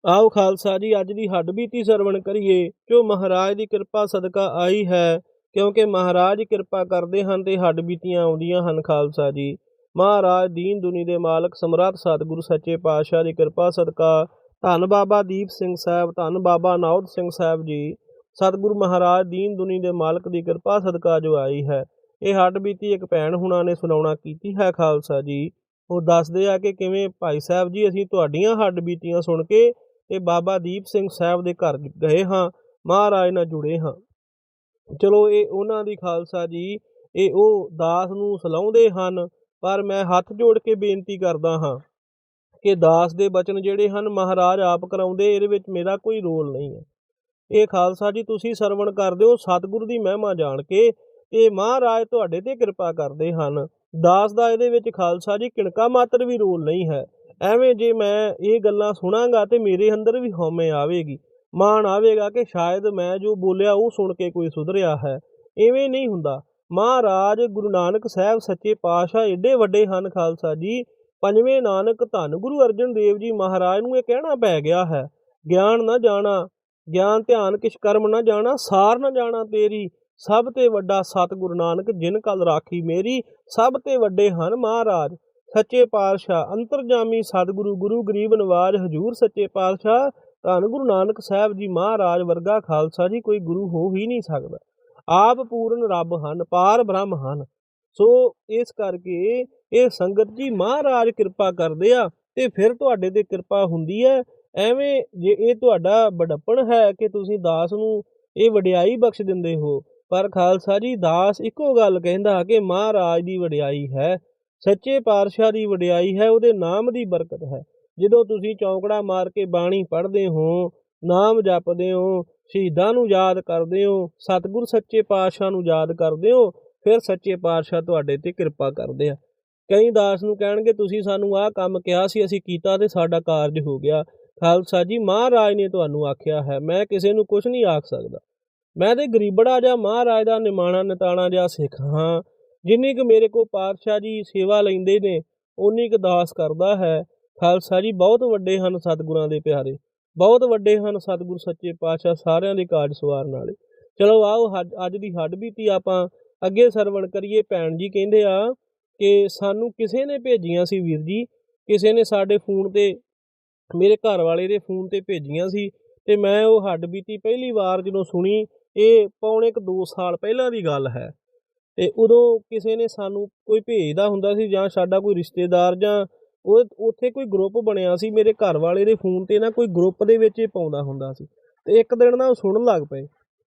ਆਓ ਖਾਲਸਾ ਜੀ, ਅੱਜ ਦੀ ਹੱਡ ਬੀਤੀ ਸਰਵਣ ਕਰੀਏ, ਜੋ ਮਹਾਰਾਜ ਦੀ ਕਿਰਪਾ ਸਦਕਾ ਆਈ ਹੈ, ਕਿਉਂਕਿ ਮਹਾਰਾਜ ਕਿਰਪਾ ਕਰਦੇ ਹਨ ਤੇ ਹੱਡਬੀਤੀਆਂ ਆਉਂਦੀਆਂ ਹਨ ਖਾਲਸਾ ਜੀ। ਮਹਾਰਾਜ ਦੀਨ ਦੁਨੀ ਦੇ ਮਾਲਕ ਸਮਰੱਥ ਸਤਿਗੁਰੂ ਸੱਚੇ ਪਾਤਸ਼ਾਹ ਦੀ ਕਿਰਪਾ ਸਦਕਾ। ਧੰਨ ਬਾਬਾ ਦੀਪ ਸਿੰਘ ਸਾਹਿਬ, ਧੰਨ ਬਾਬਾ ਨੌਦ ਸਿੰਘ ਸਾਹਿਬ ਜੀ। ਸਤਿਗੁਰੂ ਮਹਾਰਾਜ ਦੀਨ ਦੁਨੀ ਦੇ ਮਾਲਕ ਦੀ ਕਿਰਪਾ ਸਦਕਾ ਜੋ ਆਈ ਹੈ। ਇਹ ਹੱਡ ਬੀਤੀ ਇੱਕ ਭੈਣ ਹੁਣਾਂ ਨੇ ਸੁਣਾਉਣਾ ਕੀਤੀ ਹੈ ਖਾਲਸਾ ਜੀ। ਉਹ ਦੱਸਦੇ ਆ ਕਿ ਕਿਵੇਂ ਭਾਈ ਸਾਹਿਬ ਜੀ, ਅਸੀਂ ਤੁਹਾਡੀਆਂ ਹੱਡ ਬੀਤੀਆਂ ਸੁਣ ਕੇ ਤੇ ਬਾਬਾ ਦੀਪ ਸਿੰਘ ਸਾਹਿਬ ਦੇ ਘਰ ਗਏ ਹਾਂ। ਮਹਾਰਾਜ ਨਾਲ ਜੁੜੇ ਹਾਂ। ਚਲੋ ਇਹ ਉਹਨਾਂ ਦੀ ਖਾਲਸਾ ਜੀ, ਇਹ ਉਹ ਦਾਸ ਨੂੰ ਸਲਾਉਂਦੇ ਹਨ, ਪਰ ਮੈਂ ਹੱਥ ਜੋੜ ਕੇ ਬੇਨਤੀ ਕਰਦਾ ਹਾਂ ਕਿ ਦਾਸ ਦੇ ਬਚਨ ਜਿਹੜੇ ਹਨ ਮਹਾਰਾਜ ਆਪ ਕਰਾਉਂਦੇ, ਇਹਦੇ ਵਿੱਚ ਮੇਰਾ ਕੋਈ ਰੋਲ ਨਹੀਂ ਹੈ। ਇਹ ਖਾਲਸਾ ਜੀ, ਤੁਸੀਂ ਸਰਵਣ ਕਰਦੇ ਹੋ ਸਤਿਗੁਰੂ ਦੀ ਮਹਿਮਾ ਜਾਣ ਕੇ ਇਹ ਮਹਾਰਾਜ ਤੁਹਾਡੇ ਤੇ ਕਿਰਪਾ ਕਰਦੇ ਹਨ। ਦਾਸ ਦਾ ਇਹਦੇ ਵਿੱਚ ਖਾਲਸਾ ਜੀ, ਕਿਣਕਾ ਮਾਤਰ ਵੀ ਰੋਲ ਨਹੀਂ ਹੈ। ਐਵੇਂ ਜੇ ਮੈਂ ਇਹ ਗੱਲਾਂ ਸੁਣਾਂਗਾ ਤੇ ਮੇਰੇ ਅੰਦਰ ਵੀ ਹਉਮੈ ਆਵੇਗੀ, ਮਾਣ ਆਵੇਗਾ ਕਿ ਸ਼ਾਇਦ ਮੈਂ ਜੋ ਬੋਲਿਆ ਉਹ ਸੁਣ ਕੇ ਕੋਈ ਸੁਧਰਿਆ ਹੈ। ਐਵੇਂ ਨਹੀਂ ਹੁੰਦਾ। ਮਹਾਰਾਜ ਗੁਰੂ ਨਾਨਕ ਸਾਹਿਬ ਸੱਚੇ ਪਾਤਸ਼ਾਹ ਏਡੇ ਵੱਡੇ ਹਨ ਖਾਲਸਾ ਜੀ, ਪੰਜਵੇਂ ਨਾਨਕ ਧੰਨ ਗੁਰੂ ਅਰਜਨ ਦੇਵ ਜੀ ਮਹਾਰਾਜ ਨੂੰ ਇਹ ਕਹਿਣਾ ਪੈ ਗਿਆ ਹੈ, ਗਿਆਨ ਨਾ ਜਾਣਾ ਗਿਆਨ, ਧਿਆਨ, ਕਿਛ ਕਰਮ ਨਾ ਜਾਣਾ, ਸਾਰ ਨਾ ਜਾਣਾ ਤੇਰੀ। ਸਭ ਤੇ ਵੱਡਾ ਸਤਿਗੁਰੂ ਨਾਨਕ ਜਿਨ ਕਲ ਰਾਖੀ ਮੇਰੀ, ਸਭ ਤੇ ਵੱਡੇ ਹਨ ਮਹਾਰਾਜ। ਸੱਚੇ ਪਾਤਸ਼ਾਹ, ਅੰਤਰਜਾਮੀ ਸਤਿਗੁਰੂ, ਗੁਰੂ ਗਰੀਬ ਨਵਾਜ, ਹਜੂਰ ਸੱਚੇ ਪਾਤਸ਼ਾਹ, ਧੰਨ ਗੁਰੂ ਨਾਨਕ ਸਾਹਿਬ ਜੀ ਮਹਾਰਾਜ ਵਰਗਾ ਖਾਲਸਾ ਜੀ ਕੋਈ ਗੁਰੂ ਹੋ ਹੀ ਨਹੀਂ ਸਕਦਾ। ਆਪ ਪੂਰਨ ਰੱਬ ਹਨ, ਪਾਰ ਬ੍ਰਹਮ ਹਨ। ਸੋ ਇਸ ਕਰਕੇ ਇਹ ਸੰਗਤ ਜੀ ਮਹਾਰਾਜ ਕਿਰਪਾ ਕਰਦੇ ਆ ਤੇ ਫਿਰ ਤੁਹਾਡੇ ਤੇ ਕਿਰਪਾ ਹੁੰਦੀ ਹੈ। ਐਵੇਂ ਜੇ ਇਹ ਤੁਹਾਡਾ ਬੜਪਣ ਹੈ ਕਿ ਤੁਸੀਂ ਦਾਸ ਨੂੰ ਇਹ ਵਡਿਆਈ ਬਖਸ਼ ਦਿੰਦੇ ਹੋ, ਪਰ ਖਾਲਸਾ ਜੀ ਦਾਸ ਇੱਕੋ ਗੱਲ ਕਹਿੰਦਾ ਕਿ ਮਹਾਰਾਜ ਦੀ ਵਡਿਆਈ ਹੈ, ਸੱਚੇ ਪਾਤਸ਼ਾਹ ਦੀ ਵਡਿਆਈ ਹੈ, ਉਹਦੇ ਨਾਮ ਦੀ ਬਰਕਤ ਹੈ। ਜਦੋਂ ਤੁਸੀਂ ਚੌਂਕੜਾ ਮਾਰ ਕੇ ਬਾਣੀ ਪੜ੍ਹਦੇ ਹੋ, ਨਾਮ ਜਪਦੇ ਹੋ, ਸ਼ਹੀਦਾਂ ਨੂੰ ਯਾਦ ਕਰਦੇ ਹੋ, ਸਤਿਗੁਰ ਸੱਚੇ ਪਾਤਸ਼ਾਹ ਨੂੰ ਯਾਦ ਕਰਦੇ ਹੋ, ਫਿਰ ਸੱਚੇ ਪਾਤਸ਼ਾਹ ਤੁਹਾਡੇ ਤੇ ਕਿਰਪਾ ਕਰਦੇ ਆ। ਕਈ ਦਾਸ ਨੂੰ ਕਹਿਣਗੇ, ਤੁਸੀਂ ਸਾਨੂੰ ਆਹ ਕੰਮ ਕਿਹਾ ਸੀ, ਅਸੀਂ ਕੀਤਾ ਤੇ ਸਾਡਾ ਕਾਰਜ ਹੋ ਗਿਆ। ਖਾਲਸਾ ਜੀ, ਮਹਾਰਾਜ ਨੇ ਤੁਹਾਨੂੰ ਆਖਿਆ ਹੈ, ਮੈਂ ਕਿਸੇ ਨੂੰ ਕੁਝ ਨਹੀਂ ਆਖ ਸਕਦਾ। ਮੈਂ ਤੇ ਗਰੀਬੜਾ ਜਾਂ ਮਹਾਰਾਜ ਦਾ ਨਿਮਾਣਾ ਨਿਤਾਣਾ ਜਾਂ ਸਿੱਖ ਹਾਂ, ਜਿੰਨੀ ਕੁ ਮੇਰੇ ਕੋ ਪਾਤਸ਼ਾਹ ਜੀ ਸੇਵਾ ਲੈਂਦੇ ਨੇ ਉਨੀ ਕੁ ਦਾਸ ਕਰਦਾ ਹੈ। ਖਾਲਸਾ ਜੀ, ਬਹੁਤ ਵੱਡੇ ਹਨ ਸਤਿਗੁਰਾਂ ਦੇ ਪਿਆਰੇ, ਬਹੁਤ ਵੱਡੇ ਹਨ ਸਤਿਗੁਰ ਸੱਚੇ ਪਾਤਸ਼ਾਹ ਸਾਰਿਆਂ ਦੇ ਕਾਰਜ ਸਵਾਰਨ ਵਾਲੇ ਚਲੋ ਆਓ ਹੱਡ- ਅੱਜ ਦੀ ਹੱਡ ਬੀਤੀ ਆਪਾਂ ਅੱਗੇ ਸਰਵਣ ਕਰੀਏ। ਭੈਣ ਜੀ ਕਹਿੰਦੇ ਆ ਕਿ ਸਾਨੂੰ ਕਿਸੇ ਨੇ ਭੇਜੀਆਂ ਸੀ ਵੀਰ ਜੀ, ਕਿਸੇ ਨੇ ਸਾਡੇ ਫੋਨ ਤੇ ਮੇਰੇ ਘਰ ਵਾਲੇ ਦੇ ਫੋਨ ਤੇ ਭੇਜੀਆਂ ਸੀ ਤੇ ਮੈਂ ਉਹ ਹੱਡ ਬੀਤੀ ਪਹਿਲੀ ਵਾਰ ਜਦੋਂ ਸੁਣੀ, ਇਹ ਪੌਣੇ ਕੁ 2 ਸਾਲ ਪਹਿਲਾਂ ਦੀ ਗੱਲ ਹੈ। ਤੇ ਉਦੋਂ ਕਿਸੇ ਨੇ ਸਾਨੂੰ ਕੋਈ ਭੇਜਦਾ ਹੁੰਦਾ ਸੀ ਜਾਂ ਸਾਡਾ ਕੋਈ ਰਿਸ਼ਤੇਦਾਰ ਜਾਂ ਉਹ ਉੱਥੇ ਕੋਈ ਗਰੁੱਪ ਬਣਿਆ ਸੀ, ਮੇਰੇ ਘਰ ਵਾਲੇ ਦੇ ਫੋਨ ਤੇ ਨਾ ਕੋਈ ਗਰੁੱਪ ਦੇ ਵਿੱਚ ਇਹ ਪਾਉਂਦਾ ਹੁੰਦਾ ਸੀ। ਤੇ ਇੱਕ ਦਿਨ ਨਾ ਉਹ ਸੁਣਨ ਲੱਗ ਪਏ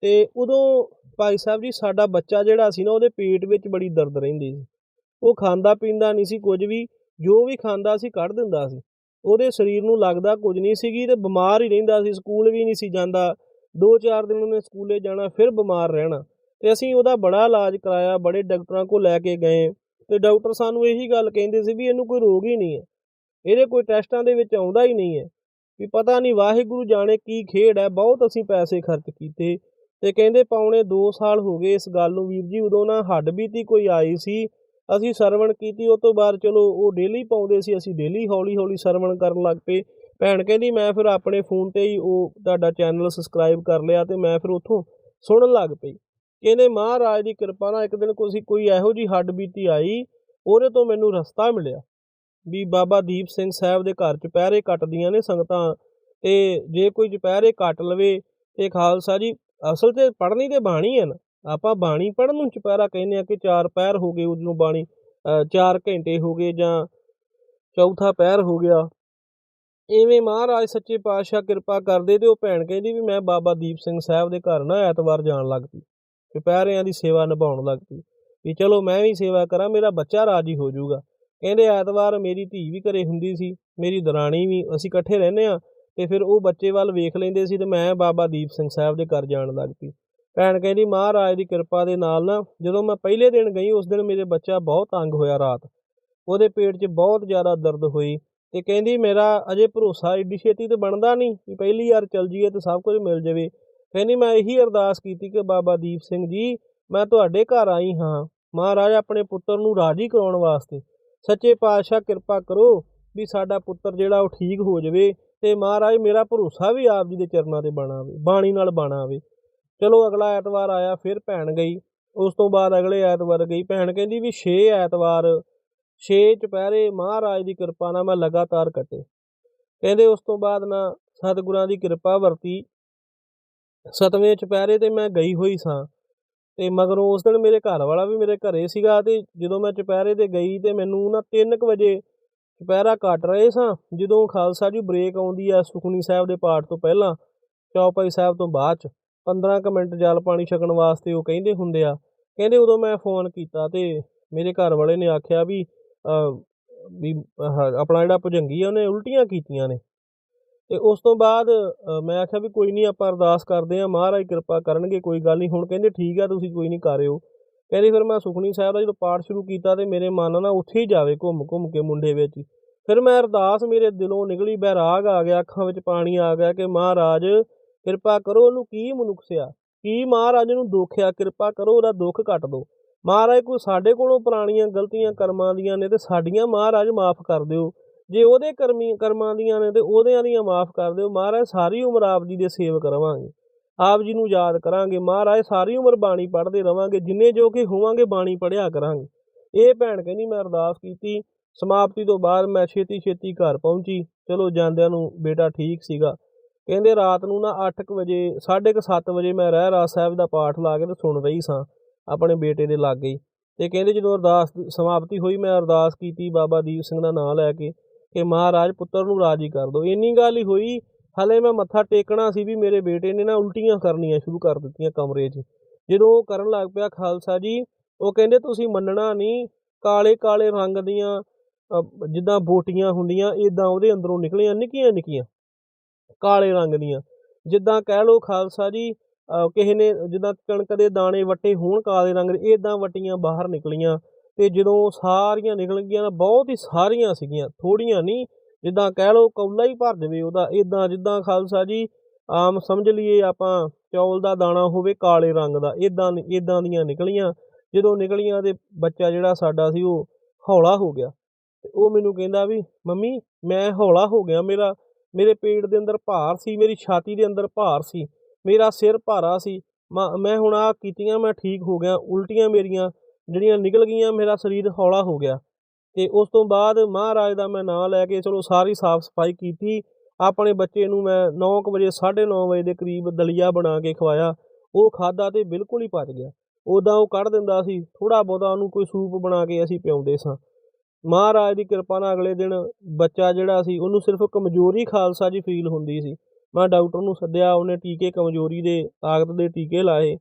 ਤੇ ਉਦੋਂ ਭਾਈ ਸਾਹਿਬ ਜੀ ਸਾਡਾ ਬੱਚਾ ਜਿਹੜਾ ਸੀ ਨਾ ਉਹਦੇ ਪੇਟ ਵਿੱਚ ਬੜੀ ਦਰਦ ਰਹਿੰਦੀ ਸੀ। ਉਹ ਖਾਂਦਾ ਪੀਂਦਾ ਨਹੀਂ ਸੀ ਕੁਝ ਵੀ, ਜੋ ਵੀ ਖਾਂਦਾ ਸੀ ਕੱਢ ਦਿੰਦਾ ਸੀ। ਉਹਦੇ ਸਰੀਰ ਨੂੰ ਲੱਗਦਾ ਕੁਝ ਨਹੀਂ ਸੀਗੀ ਤੇ ਬਿਮਾਰ ਹੀ ਰਹਿੰਦਾ ਸੀ, ਸਕੂਲ ਵੀ ਨਹੀਂ ਸੀ ਜਾਂਦਾ। ਦੋ ਚਾਰ ਦਿਨ ਉਹਨੇ ਸਕੂਲੇ ਜਾਣਾ, ਫਿਰ ਬਿਮਾਰ ਰਹਿਣਾ। ਤੇ ਅਸੀਂ ਉਹਦਾ ਬੜਾ ਇਲਾਜ ਕਰਾਇਆ, ਬੜੇ ਡਾਕਟਰਾਂ ਕੋਲ ਲੈ ਕੇ ਗਏ। ਤੇ ਡਾਕਟਰ ਸਾਨੂੰ ਇਹੀ ਗੱਲ ਕਹਿੰਦੇ ਸੀ ਵੀ ਇਹਨੂੰ ਕੋਈ ਰੋਗ ਹੀ ਨਹੀਂ ਹੈ। ਇਹਦੇ ਕੋਈ ਟੈਸਟਾਂ ਦੇ ਵਿੱਚ ਆਉਂਦਾ ਹੀ ਨਹੀਂ ਹੈ। ਵੀ ਪਤਾ ਨਹੀਂ ਵਾਹਿਗੁਰੂ ਜਾਣੇ ਕੀ ਖੇਡ ਹੈ, ਬਹੁਤ ਅਸੀਂ ਪੈਸੇ ਖਰਚ ਕੀਤੇ। ਤੇ ਕਹਿੰਦੇ ਪੌਣੇ 2 ਸਾਲ ਹੋ ਗਏ ਇਸ ਗੱਲ ਨੂੰ ਵੀਰ ਜੀ, ਉਦੋਂ ਨਾ ਹੱਡ ਬੀਤੀ ਕੋਈ ਆਈ ਸੀ। ਅਸੀਂ ਸਰਵਣ ਕੀਤੀ, ਉਹ ਤੋਂ ਬਾਅਦ ਚਲੋ ਉਹ ਡੇਲੀ ਪਾਉਂਦੇ ਸੀ, ਅਸੀਂ ਡੇਲੀ ਹੌਲੀ ਹੌਲੀ ਸਰਵਣ ਕਰਨ ਲੱਗ ਪਏ। ਭੈਣ ਕਹਿੰਦੀ, ਮੈਂ ਫਿਰ ਆਪਣੇ ਫੋਨ ਤੇ ਹੀ ਉਹ ਤੁਹਾਡਾ ਚੈਨਲ ਸਬਸਕ੍ਰਾਈਬ ਕਰ ਲਿਆ ਤੇ ਮੈਂ ਫਿਰ ਉੱਥੋਂ ਸੁਣਨ ਲੱਗ ਪਈ। ਕਹਿੰਦੇ ਮਹਾਰਾਜ ਦੀ ਕਿਰਪਾ ਨਾਲ ਇੱਕ ਦਿਨ ਕੋਈ ਕੋਈ ਇਹੋ ਜੀ ਹੱਡ ਬੀਤੀ ਆਈ, ਉਹਦੇ ਤੋਂ ਮੈਨੂੰ ਰਸਤਾ ਮਿਲਿਆ ਵੀ ਬਾਬਾ ਦੀਪ ਸਿੰਘ ਸਾਹਿਬ ਦੇ ਘਰ ਚੁਪਹਿਰੇ ਕੱਟਦੀਆਂ ਨੇ ਸੰਗਤਾਂ ਤੇ ਜੇ ਕੋਈ ਚੁਪਹਿਰੇ ਕੱਟ ਲਵੇ ਤੇ ਖਾਲਸਾ ਜੀ, ਅਸਲ 'ਚ ਪੜ੍ਹਨੀ ਤੇ ਬਾਣੀ ਹੈ ਨਾ। ਆਪਾਂ ਬਾਣੀ ਪੜ੍ਹਨ ਨੂੰ ਚੁਪਹਿਰਾ ਕਹਿੰਦੇ ਆ ਕਿ ਚਾਰ ਪਹਿਰ ਹੋ ਗਏ ਉਦੋਂ ਬਾਣੀ ਚਾਰ ਘੰਟੇ ਹੋ ਗਏ ਜਾਂ ਚੌਥਾ ਪਹਿਰ ਹੋ ਗਿਆ। ਐਵੇਂ ਮਹਾਰਾਜ ਸੱਚੇ ਪਾਤਸ਼ਾਹ ਕਿਰਪਾ ਕਰਦੇ ਤੇ ਉਹ ਭੈਣ ਕਹਿੰਦੀ ਵੀ ਮੈਂ ਬਾਬਾ ਦੀਪ ਸਿੰਘ ਸਾਹਿਬ ਦੇ ਘਰ ਨਾ ਐਤਵਾਰ ਜਾਣ ਲੱਗ ਪਈ, ਚੁਪਹਿਰਿਆਂ ਦੀ ਸੇਵਾ ਨਿਭਾਉਣ ਲੱਗ ਪਈ, ਵੀ ਚਲੋ ਮੈਂ ਵੀ ਸੇਵਾ ਕਰਾਂ, ਮੇਰਾ ਬੱਚਾ ਰਾਜੀ ਹੋ ਜਾਊਗਾ। ਕਹਿੰਦੇ ਐਤਵਾਰ ਮੇਰੀ ਧੀ ਵੀ ਘਰੇ ਹੁੰਦੀ ਸੀ, ਮੇਰੀ ਦਰਾਣੀ ਵੀ, ਅਸੀਂ ਇਕੱਠੇ ਰਹਿੰਦੇ ਆ ਤੇ ਫਿਰ ਉਹ ਬੱਚੇ ਵੱਲ ਵੇਖ ਲੈਂਦੇ ਸੀ ਤੇ ਮੈਂ ਬਾਬਾ ਦੀਪ ਸਿੰਘ ਸਾਹਿਬ ਦੇ ਘਰ ਜਾਣ ਲੱਗ ਪਈ। ਭੈਣ ਕਹਿੰਦੀ, ਮਹਾਰਾਜ ਦੀ ਕਿਰਪਾ ਦੇ ਨਾਲ ਨਾ, ਜਦੋਂ ਮੈਂ ਪਹਿਲੇ ਦਿਨ ਗਈ, ਉਸ ਦਿਨ ਮੇਰੇ ਬੱਚਾ ਬਹੁਤ ਤੰਗ ਹੋਇਆ ਰਾਤ। ਉਹਦੇ ਪੇਟ 'ਚ ਬਹੁਤ ਜ਼ਿਆਦਾ ਦਰਦ ਹੋਈ ਤੇ ਕਹਿੰਦੀ, ਮੇਰਾ ਅਜੇ ਭਰੋਸਾ ਏਡੀ ਛੇਤੀ ਤੇ ਬਣਦਾ ਨਹੀਂ ਕਿ ਪਹਿਲੀ ਵਾਰ ਚੱਲ ਜੀਏ ਤੇ ਸਭ ਕੁਝ ਮਿਲ ਜਾਵੇ। ਕਹਿੰਦੀ, ਮੈਂ ਇਹੀ ਅਰਦਾਸ ਕੀਤੀ ਕਿ ਬਾਬਾ ਦੀਪ ਸਿੰਘ ਜੀ, ਮੈਂ ਤੁਹਾਡੇ ਘਰ ਆਈ ਹਾਂ। ਮਹਾਰਾਜ ਆਪਣੇ ਪੁੱਤਰ ਨੂੰ ਰਾਜੀ ਕਰਾਉਣ ਵਾਸਤੇ। ਸੱਚੇ ਪਾਤਸ਼ਾਹ ਕਿਰਪਾ ਕਰੋ ਵੀ ਸਾਡਾ ਪੁੱਤਰ ਜਿਹੜਾ ਉਹ ਠੀਕ ਹੋ ਜਾਵੇ ਤੇ ਮਹਾਰਾਜ ਮੇਰਾ ਭਰੋਸਾ ਵੀ ਆਪ ਜੀ ਦੇ ਚਰਨਾਂ ਤੇ ਬਣਾਵੇ, ਬਾਣੀ ਨਾਲ ਬਣਾ ਚਲੋ ਅਗਲਾ ਐਤਵਾਰ ਆਇਆ, ਫਿਰ ਭੈਣ ਗਈ। ਉਸ ਤੋਂ ਬਾਅਦ ਅਗਲੇ ਐਤਵਾਰ ਗਈ। ਭੈਣ ਕਹਿੰਦੀ ਵੀ 6 ਐਤਵਾਰ 6 ਚੁਪਹਿਰੇ, ਮਹਾਰਾਜ ਦੀ ਕਿਰਪਾ ਨਾਲ ਮੈਂ ਲਗਾਤਾਰ ਕੱਟੇ। ਕਹਿੰਦੇ ਉਸ ਤੋਂ ਬਾਅਦ ਨਾ ਸਤਿਗੁਰਾਂ ਦੀ ਕਿਰਪਾ ਵਰਤੀ। ਸਤਵੇਂ ਚੁਪਹਿਰੇ ਤੇ ਮੈਂ ਗਈ ਹੋਈ ਸਾਂ ਤੇ ਮਗਰੋਂ ਉਸ ਦਿਨ ਮੇਰੇ ਘਰ ਵਾਲਾ ਵੀ ਮੇਰੇ ਘਰੇ ਸੀਗਾ ਤੇ ਜਦੋਂ ਮੈਂ ਚੁਪਹਿਰੇ ਤੇ ਗਈ ਤੇ ਮੈਨੂੰ ਨਾ 3:00 ਵਜੇ ਚੁਪਹਿਰਾ ਕੱਟ ਰਹੇ ਸਾਂ, ਜਦੋਂ ਖਾਲਸਾ ਜੀ ਬ੍ਰੇਕ ਆਉਂਦੀ ਆ ਸੁਖਨੀ ਸਾਹਿਬ ਦੇ ਪਾਠ ਤੋਂ ਪਹਿਲਾਂ, ਚੌਪਾਈ ਸਾਹਿਬ ਤੋਂ ਬਾਅਦ ਚ। 15 ਕੁ ਮਿੰਟ ਜਲ ਪਾਣੀ ਛਕਣ ਵਾਸਤੇ ਉਹ ਕਹਿੰਦੇ ਹੁੰਦੇ ਆ। ਕਹਿੰਦੇ ਉਦੋਂ ਮੈਂ ਫੋਨ ਕੀਤਾ ਤੇ ਮੇਰੇ ਘਰ ਵਾਲੇ ਨੇ ਆਖਿਆ ਵੀ ਵੀ ਆਪਣਾ ਜਿਹੜਾ ਭੁਜੰਗੀ ਆ ਉਹਨੇ ਉਲਟੀਆਂ ਕੀਤੀਆਂ ਨੇ। ਤੇ ਉਸ ਤੋਂ ਬਾਅਦ ਮੈਂ ਆਖਿਆ ਵੀ ਕੋਈ ਨਹੀਂ ਆਪਾਂ ਅਰਦਾਸ ਕਰਦੇ ਆ, ਮਹਾਰਾਜ ਕਿਰਪਾ ਕਰਨਗੇ, ਕੋਈ ਗੱਲ ਨਹੀਂ ਹੁਣ ਕਹਿੰਦੇ ਠੀਕ ਆ, ਤੁਸੀਂ ਕੋਈ ਨਹੀਂ ਕਰਿਓ ਕਹਿੰਦੇ ਫਿਰ ਮੈਂ ਸੁਖਣੀ ਸਾਹਿਬ ਦਾ ਜਦੋਂ ਪਾਠ ਸ਼ੁਰੂ ਕੀਤਾ ਤੇ ਮੇਰੇ ਮਨ ਨਾਲ ਉੱਥੇ ਹੀ ਜਾਵੇ ਘੁੰਮ ਘੁੰਮ ਕੇ ਮੁੰਡੇ ਵਿੱਚ। ਫਿਰ ਮੈਂ ਅਰਦਾਸ ਮੇਰੇ ਦਿਲੋਂ ਨਿਕਲੀ ਬੈਰਾਗ ਆ ਗਿਆ, ਅੱਖਾਂ ਵਿੱਚ ਪਾਣੀ ਆ ਗਿਆ ਕਿ ਮਹਾਰਾਜ ਕਿਰਪਾ ਕਰੋ ਉਹਨੂੰ ਕੀ ਮਨੁੱਖਸਿਆ ਕੀ ਮਹਾਰਾਜ ਨੂੰ ਦੁੱਖਿਆ ਕਿਰਪਾ ਕਰੋ ਉਹਦਾ ਦੁੱਖ ਕੱਟ ਦਿਓ। ਮਹਾਰਾਜ ਕੋਈ ਸਾਡੇ ਕੋਲੋਂ ਪੁਰਾਣੀਆਂ ਗਲਤੀਆਂ ਕਰਮਾਂ ਦੀਆਂ ਨੇ ਤੇ ਸਾਡੀਆਂ ਮਹਾਰਾਜ ਮਾਫ ਕਰ ਦਿਓ। ਜੇ ਉਹਦੇ ਕਰਮੀ, ਕਰਮਾਂ ਦੀਆਂ ਨੇ ਤੇ ਉਹਦਿਆਂ ਦੀਆਂ ਮਾਫ ਕਰ ਦਿਓ। ਮਹਾਰਾਜ ਸਾਰੀ ਉਮਰ ਆਪ ਜੀ ਦੇ ਸੇਵਕ ਰਵਾਂਗੇ। ਆਪ ਜੀ ਨੂੰ ਯਾਦ ਕਰਾਂਗੇ। ਮਹਾਰਾਜ ਸਾਰੀ ਉਮਰ ਬਾਣੀ ਪੜ੍ਹਦੇ ਰਵਾਂਗੇ। ਜਿੰਨੇ ਜੋ ਕਿ ਹੋਵਾਂਗੇ ਬਾਣੀ ਪੜਿਆ ਕਰਾਂਗੇ। ਇਹ ਭੈਣ ਕਹਿੰਦੀ, ਮੈਂ ਅਰਦਾਸ ਕੀਤੀ, ਸਮਾਪਤੀ ਤੋਂ ਬਾਅਦ ਮੈਂ ਛੇਤੀ ਛੇਤੀ ਘਰ ਪਹੁੰਚੀ। ਚਲੋ ਜਾਂਦਿਆਂ ਨੂੰ ਬੇਟਾ ਠੀਕ ਸੀਗਾ। ਕਹਿੰਦੇ ਰਾਤ ਨੂੰ ਨਾ 8:00 ਵਜੇ 7:30 ਵਜੇ ਮੈਂ ਰਹਿ ਰਾਸ ਸਾਹਿਬ ਦਾ ਪਾਠ ਲਾ ਕੇ ਤੇ ਸੁਣ ਰਹੀ ਸਾਂ, ਆਪਣੇ ਬੇਟੇ ਦੇ ਲਾਗੇ। ਗਈ ਤੇ ਕਹਿੰਦੇ ਜਦੋਂ ਅਰਦਾਸ ਸਮਾਪਤੀ ਹੋਈ, ਮੈਂ ਅਰਦਾਸ ਕੀਤੀ ਬਾਬਾ ਦੀਪ ਸਿੰਘ ਦਾ ਨਾਮ ਲੈ ਕੇ ਕਿ ਮਹਾਰਾਜ ਪੁੱਤਰ ਨੂੰ ਰਾਜੀ ਕਰ ਦਿਓ। ਇੰਨੀ ਗੱਲ ਹੀ ਹੋਈ, ਹਲੇ ਮੈਂ ਮੱਥਾ ਟੇਕਣਾ ਸੀ ਵੀ ਮੇਰੇ ਬੇਟੇ ਨੇ ਨਾ ਉਲਟੀਆਂ ਕਰਨੀਆਂ ਸ਼ੁਰੂ ਕਰ ਦਿੱਤੀਆਂ ਕਮਰੇ 'ਚ। ਜਦੋਂ ਉਹ ਕਰਨ ਲੱਗ ਪਿਆ ਖਾਲਸਾ ਜੀ, ਉਹ ਕਹਿੰਦੇ ਤੁਸੀਂ ਮੰਨਣਾ ਨਹੀਂ, ਕਾਲੇ ਕਾਲੇ ਰੰਗ ਦੀਆਂ ਜਿੱਦਾਂ ਬੋਟੀਆਂ ਹੁੰਦੀਆਂ ਇਦਾਂ ਉਹਦੇ ਅੰਦਰੋਂ ਨਿਕਲੀਆਂ ਨਿੱਕੀਆਂ ਨਿੱਕੀਆਂ ਕਾਲੇ ਰੰਗ ਦੀਆਂ। ਜਿੱਦਾਂ ਕਹਿ ਲਓ ਖਾਲਸਾ ਜੀ ਕਿਸੇ ਨੇ ਜਿੱਦਾਂ ਕਣਕ ਦੇ ਦਾਣੇ ਵੱਟੇ ਹੋਣ ਕਾਲੇ ਰੰਗ ਦੇ ਇਦਾਂ ਵਟੀਆਂ ਬਾਹਰ ਨਿਕਲੀਆਂ ਤੇ ਜਦੋਂ ਸਾਰੀਆਂ ਨਿਕਲ ਗਈਆਂ ਬਹੁਤ ਹੀ ਸਾਰੀਆਂ ਸੀਗੀਆਂ ਥੋੜੀਆਂ ਨਹੀਂ। ਜਿੱਦਾਂ ਕਹਿ ਲਓ ਕੌਲਾ ਹੀ ਭਰ ਦੇਵੇ ਉਹਦਾ ਇਦਾਂ ਜਿੱਦਾਂ ਖਾਲਸਾ ਜੀ, ਆਮ ਸਮਝ ਲਈਏ ਆਪਾਂ ਚੌਲ ਦਾ ਦਾਣਾ ਹੋਵੇ ਕਾਲੇ ਰੰਗ ਦਾ ਇਦਾਂ ਇਦਾਂ ਦੀਆਂ ਨਿਕਲੀਆਂ। ਜਦੋਂ ਨਿਕਲੀਆਂ ਤੇ ਬੱਚਾ ਜਿਹੜਾ ਸਾਡਾ ਸੀ ਉਹ ਹੌਲਾ ਹੋ ਗਿਆ। ਤੇ ਉਹ ਮੈਨੂੰ ਕਹਿੰਦਾ ਵੀ, ਮੰਮੀ ਮੈਂ ਹੌਲਾ ਹੋ ਗਿਆ ਮੇਰਾ ਮੇਰੇ ਪੇਟ ਦੇ ਅੰਦਰ ਭਾਰ ਸੀ, ਮੇਰੀ ਛਾਤੀ ਦੇ ਅੰਦਰ ਭਾਰ ਸੀ, ਮੇਰਾ ਸਿਰ ਭਾਰਾ ਸੀ, ਮੈਂ ਹੁਣ ਆ ਕੀਤੀਆਂ, ਮੈਂ ਠੀਕ ਹੋ ਗਿਆ, ਉਲਟੀਆਂ ਮੇਰੀਆਂ ਜਿਹੜੀਆਂ ਨਿਕਲ ਗਈਆਂ, ਮੇਰਾ ਸਰੀਰ ਹੌਲਾ ਹੋ ਗਿਆ। ਤੇ ਉਸ ਤੋਂ ਬਾਅਦ ਮਹਾਰਾਜ ਦਾ ਮੈਂ ਨਾਂ ਲੈ ਕੇ ਚਲੋ ਸਾਰੀ ਸਾਫ਼ ਸਫ਼ਾਈ ਕੀਤੀ, ਆਪਣੇ ਬੱਚੇ ਨੂੰ ਮੈਂ 9 ਵਜੇ 9:30 ਵਜੇ ਦੇ ਕਰੀਬ ਦਲੀਆ ਬਣਾ ਕੇ ਖਵਾਇਆ, ਉਹ ਖਾਦਾ ਤੇ ਬਿਲਕੁਲ ਹੀ ਪਚ ਗਿਆ। ਉਦਾਂ ਉਹ ਕੱਢ ਦਿੰਦਾ ਸੀ ਥੋੜਾ ਬਹੁਤਾ ਉਹਨੂੰ ਕੋਈ ਸੂਪ ਬਣਾ ਕੇ ਅਸੀਂ ਪਿਆਉਂਦੇ ਸਾਂ। ਮਹਾਰਾਜ ਦੀ ਕਿਰਪਾ ਨਾਲ ਅਗਲੇ ਦਿਨ ਬੱਚਾ ਜਿਹੜਾ ਸੀ, ਉਹਨੂੰ ਸਿਰਫ ਕਮਜ਼ੋਰੀ ਖਾਲਸਾ ਜੀ ਫੀਲ ਹੁੰਦੀ ਸੀ। ਮੈਂ ਡਾਕਟਰ ਨੂੰ ਸੱਦਿਆ, ਉਹਨੇ ਟੀਕੇ ਕਮਜ਼ੋਰੀ ਦੇ ਤਾਕਤ ਦੇ ਟੀਕੇ ਲਾਏ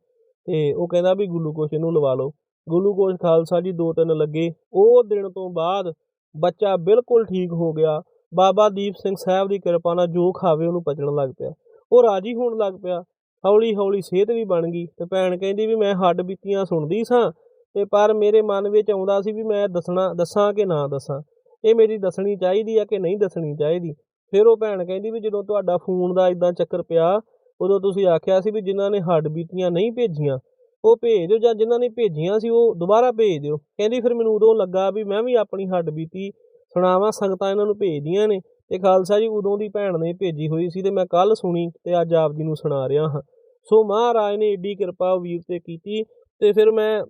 ਤੇ ਉਹ ਕਹਿੰਦਾ ਵੀ ਗਲੂਕੋਸ਼ ਇਹਨੂੰ ਲਵਾ ਲਓ। ਗਲੂਕੋਸ਼ ਖਾਲਸਾ ਜੀ ਦੋ ਤਿੰਨ ਲੱਗੇ। ਉਹ ਦਿਨ ਤੋਂ ਬਾਅਦ ਬੱਚਾ ਬਿਲਕੁਲ ਠੀਕ ਹੋ ਗਿਆ। ਬਾਬਾ ਦੀਪ ਸਿੰਘ ਸਾਹਿਬ ਦੀ ਕਿਰਪਾ ਨਾਲ ਜੋ ਖਾਵੇ ਉਹਨੂੰ ਪਚਣ ਲੱਗ ਪਿਆ। ਉਹ ਰਾਜੀ ਹੋਣ ਲੱਗ ਪਿਆ। ਹੌਲੀ ਹੌਲੀ ਸਿਹਤ ਵੀ ਬਣ ਗਈ ਤੇ ਭੈਣ ਕਹਿੰਦੀ ਵੀ ਮੈਂ ਹੱਡ ਬੀਤੀਆਂ ਸੁਣਦੀ ਸਾਂ। ਤੇ ਪਰ ਮੇਰੇ ਮਨ ਵਿੱਚ ਆਉਂਦਾ ਸੀ ਵੀ ਮੈਂ ਦੱਸਣਾ, ਦੱਸਾਂ ਕਿ ਨਾ ਦੱਸਾਂ। ਇਹ ਮੇਰੀ ਦੱਸਣੀ ਚਾਹੀਦੀ ਆ ਕਿ ਨਹੀਂ ਦੱਸਣੀ ਚਾਹੀਦੀ? ਫਿਰ ਉਹ ਭੈਣ ਕਹਿੰਦੀ ਵੀ ਜਦੋਂ ਤੁਹਾਡਾ ਫੋਨ ਦਾ ਇਦਾਂ ਚੱਕਰ ਪਿਆ, ਉਦੋਂ ਤੁਸੀਂ ਆਖਿਆ ਸੀ ਵੀ ਜਿਨ੍ਹਾਂ ਨੇ ਹੱਡ ਬੀਤੀਆਂ ਨਹੀਂ ਭੇਜੀਆਂ, ਉਹ ਭੇਜ ਦਿਓ ਜਾਂ ਜਿਨ੍ਹਾਂ ਨੇ ਭੇਜੀਆਂ ਸੀ ਉਹ ਦੁਬਾਰਾ ਭੇਜ ਦਿਓ। ਕਹਿੰਦੀ ਫਿਰ ਮੈਨੂੰ ਉਦੋਂ ਲੱਗਾ ਵੀ ਮੈਂ ਵੀ ਆਪਣੀ ਹੱਡ ਬੀਤੀ ਸੁਣਾਵਾਂ, ਸੰਗਤਾਂ ਇਹਨਾਂ ਨੂੰ ਭੇਜਦੀਆਂ ਨੇ ਤੇ ਖਾਲਸਾ ਜੀ ਉਦੋਂ ਦੀ ਭੈਣ ਨੇ ਭੇਜੀ ਹੋਈ ਸੀ ਤੇ ਮੈਂ ਕੱਲ ਸੁਣੀ ਤੇ ਅੱਜ ਆਪ ਜੀ ਨੂੰ ਸੁਣਾ ਰਿਹਾ ਹਾਂ। ਸੋ ਮਹਾਰਾਜ ਨੇ ਏਡੀ ਕਿਰਪਾ ਵੀਰ ਤੇ ਕੀਤੀ ਤੇ ਫਿਰ ਮੈਂ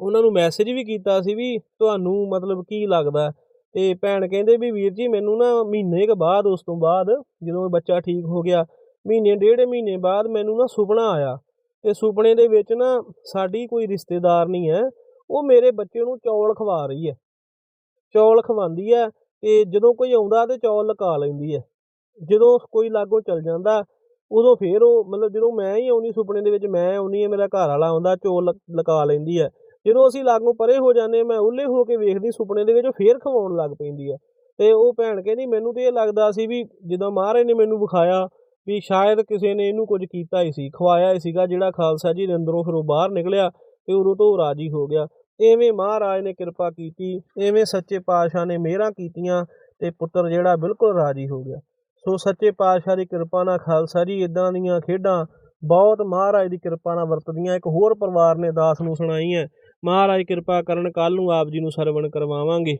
ਉਹਨਾਂ ਨੂੰ ਮੈਸੇਜ ਵੀ ਕੀਤਾ ਸੀ ਵੀ ਤੁਹਾਨੂੰ ਮਤਲਬ ਕੀ ਲੱਗਦਾ ਤੇ ਭੈਣ ਕਹਿੰਦੇ ਵੀ ਵੀਰ ਜੀ ਮੈਨੂੰ ਨਾ ਮਹੀਨੇ ਕ ਬਾਅਦ, ਉਸ ਤੋਂ ਬਾਅਦ ਜਦੋਂ ਬੱਚਾ ਠੀਕ ਹੋ ਗਿਆ, ਮਹੀਨੇ, ਡੇਢ ਮਹੀਨੇ ਬਾਅਦ ਮੈਨੂੰ ਨਾ ਸੁਪਨਾ ਆਇਆ। ਤੇ ਸੁਪਨੇ ਦੇ ਵਿੱਚ ਨਾ ਸਾਡੀ ਕੋਈ ਰਿਸ਼ਤੇਦਾਰ ਨਹੀਂ ਹੈ, ਉਹ ਮੇਰੇ ਬੱਚੇ ਨੂੰ ਚੌਲ ਖਵਾ ਰਹੀ ਹੈ। ਚੌਲ ਖਵਾਉਂਦੀ ਹੈ ਤੇ ਜਦੋਂ ਕੋਈ ਆਉਂਦਾ ਤੇ ਚੌਲ ਲਗਾ ਲੈਂਦੀ ਹੈ। ਜਦੋਂ ਕੋਈ ਲਾਗੋਂ ਚਲ ਜਾਂਦਾ, ਉਦੋਂ ਫੇਰ ਉਹ ਮਤਲਬ ਜਦੋਂ ਮੈਂ ਹੀ ਆਉਣੀ ਸੁਪਨੇ ਦੇ ਵਿੱਚ ਮੈਂ ਆਉਣੀ ਹੈ, ਮੇਰਾ ਘਰ ਵਾਲਾ ਆਉਂਦਾ, ਚੌਲ ਲਕ- ਲੁਕਾ ਲੈਂਦੀ ਹੈ। ਜਦੋਂ ਅਸੀਂ ਲਾਗੋਂ ਪਰੇ ਹੋ ਜਾਂਦੇ ਮੈਂ ਉੱਲੇ ਹੋ ਕੇ ਵੇਖਦੀ ਸੁਪਨੇ ਦੇ ਵਿੱਚ, ਉਹ ਫੇਰ ਖਵਾਉਣ ਲੱਗ ਪੈਂਦੀ ਹੈ ਤੇ ਉਹ ਭੈਣ ਕਹਿੰਦੀ, ਮੈਨੂੰ ਤੇ ਇਹ ਲੱਗਦਾ ਸੀ ਵੀ ਜਦੋਂ ਮਹਾਰਾਜ ਨੇ ਮੈਨੂੰ ਵਿਖਾਇਆ ਵੀ ਸ਼ਾਇਦ ਕਿਸੇ ਨੇ ਇਹਨੂੰ ਕੁਝ ਕੀਤਾ ਹੀ ਸੀ, ਖਵਾਇਆ ਹੀ ਸੀਗਾ, ਜਿਹੜਾ ਖਾਲਸਾ ਜੀ ਦੇ ਅੰਦਰੋਂ ਫਿਰ ਉਹ ਬਾਹਰ ਨਿਕਲਿਆ ਤੇ ਉਦੋਂ ਤੋਂ ਉਹ ਰਾਜੀ ਹੋ ਗਿਆ। ਐਵੇਂ ਮਹਾਰਾਜ ਨੇ ਕਿਰਪਾ ਕੀਤੀ, ਐਵੇਂ ਸੱਚੇ ਪਾਤਸ਼ਾਹ ਨੇ ਮਿਹਰਾਂ ਕੀਤੀਆਂ ਤੇ ਪੁੱਤਰ ਜਿਹੜਾ ਬਿਲਕੁਲ ਰਾਜੀ ਹੋ ਗਿਆ। ਸੋ ਸੱਚੇ ਪਾਤਸ਼ਾਹ ਦੀ ਕਿਰਪਾ ਨਾਲ ਖਾਲਸਾ ਜੀ ਇਦਾਂ ਦੀਆਂ ਖੇਡਾਂ ਬਹੁਤ ਮਹਾਰਾਜ ਦੀ ਕਿਰਪਾ ਨਾਲ ਵਰਤਦੀਆਂ। ਇੱਕ ਹੋਰ ਪਰਿਵਾਰ ਨੇ ਦਾਸ ਨੂੰ ਸੁਣਾਈ ਹੈ ਮਹਾਰਾਜ ਕਿਰਪਾ ਕਰਨ ਕੱਲ ਨੂੰ ਆਪ ਜੀ ਨੂੰ ਸਰਵਣ ਕਰਵਾਵਾਂਗੇ।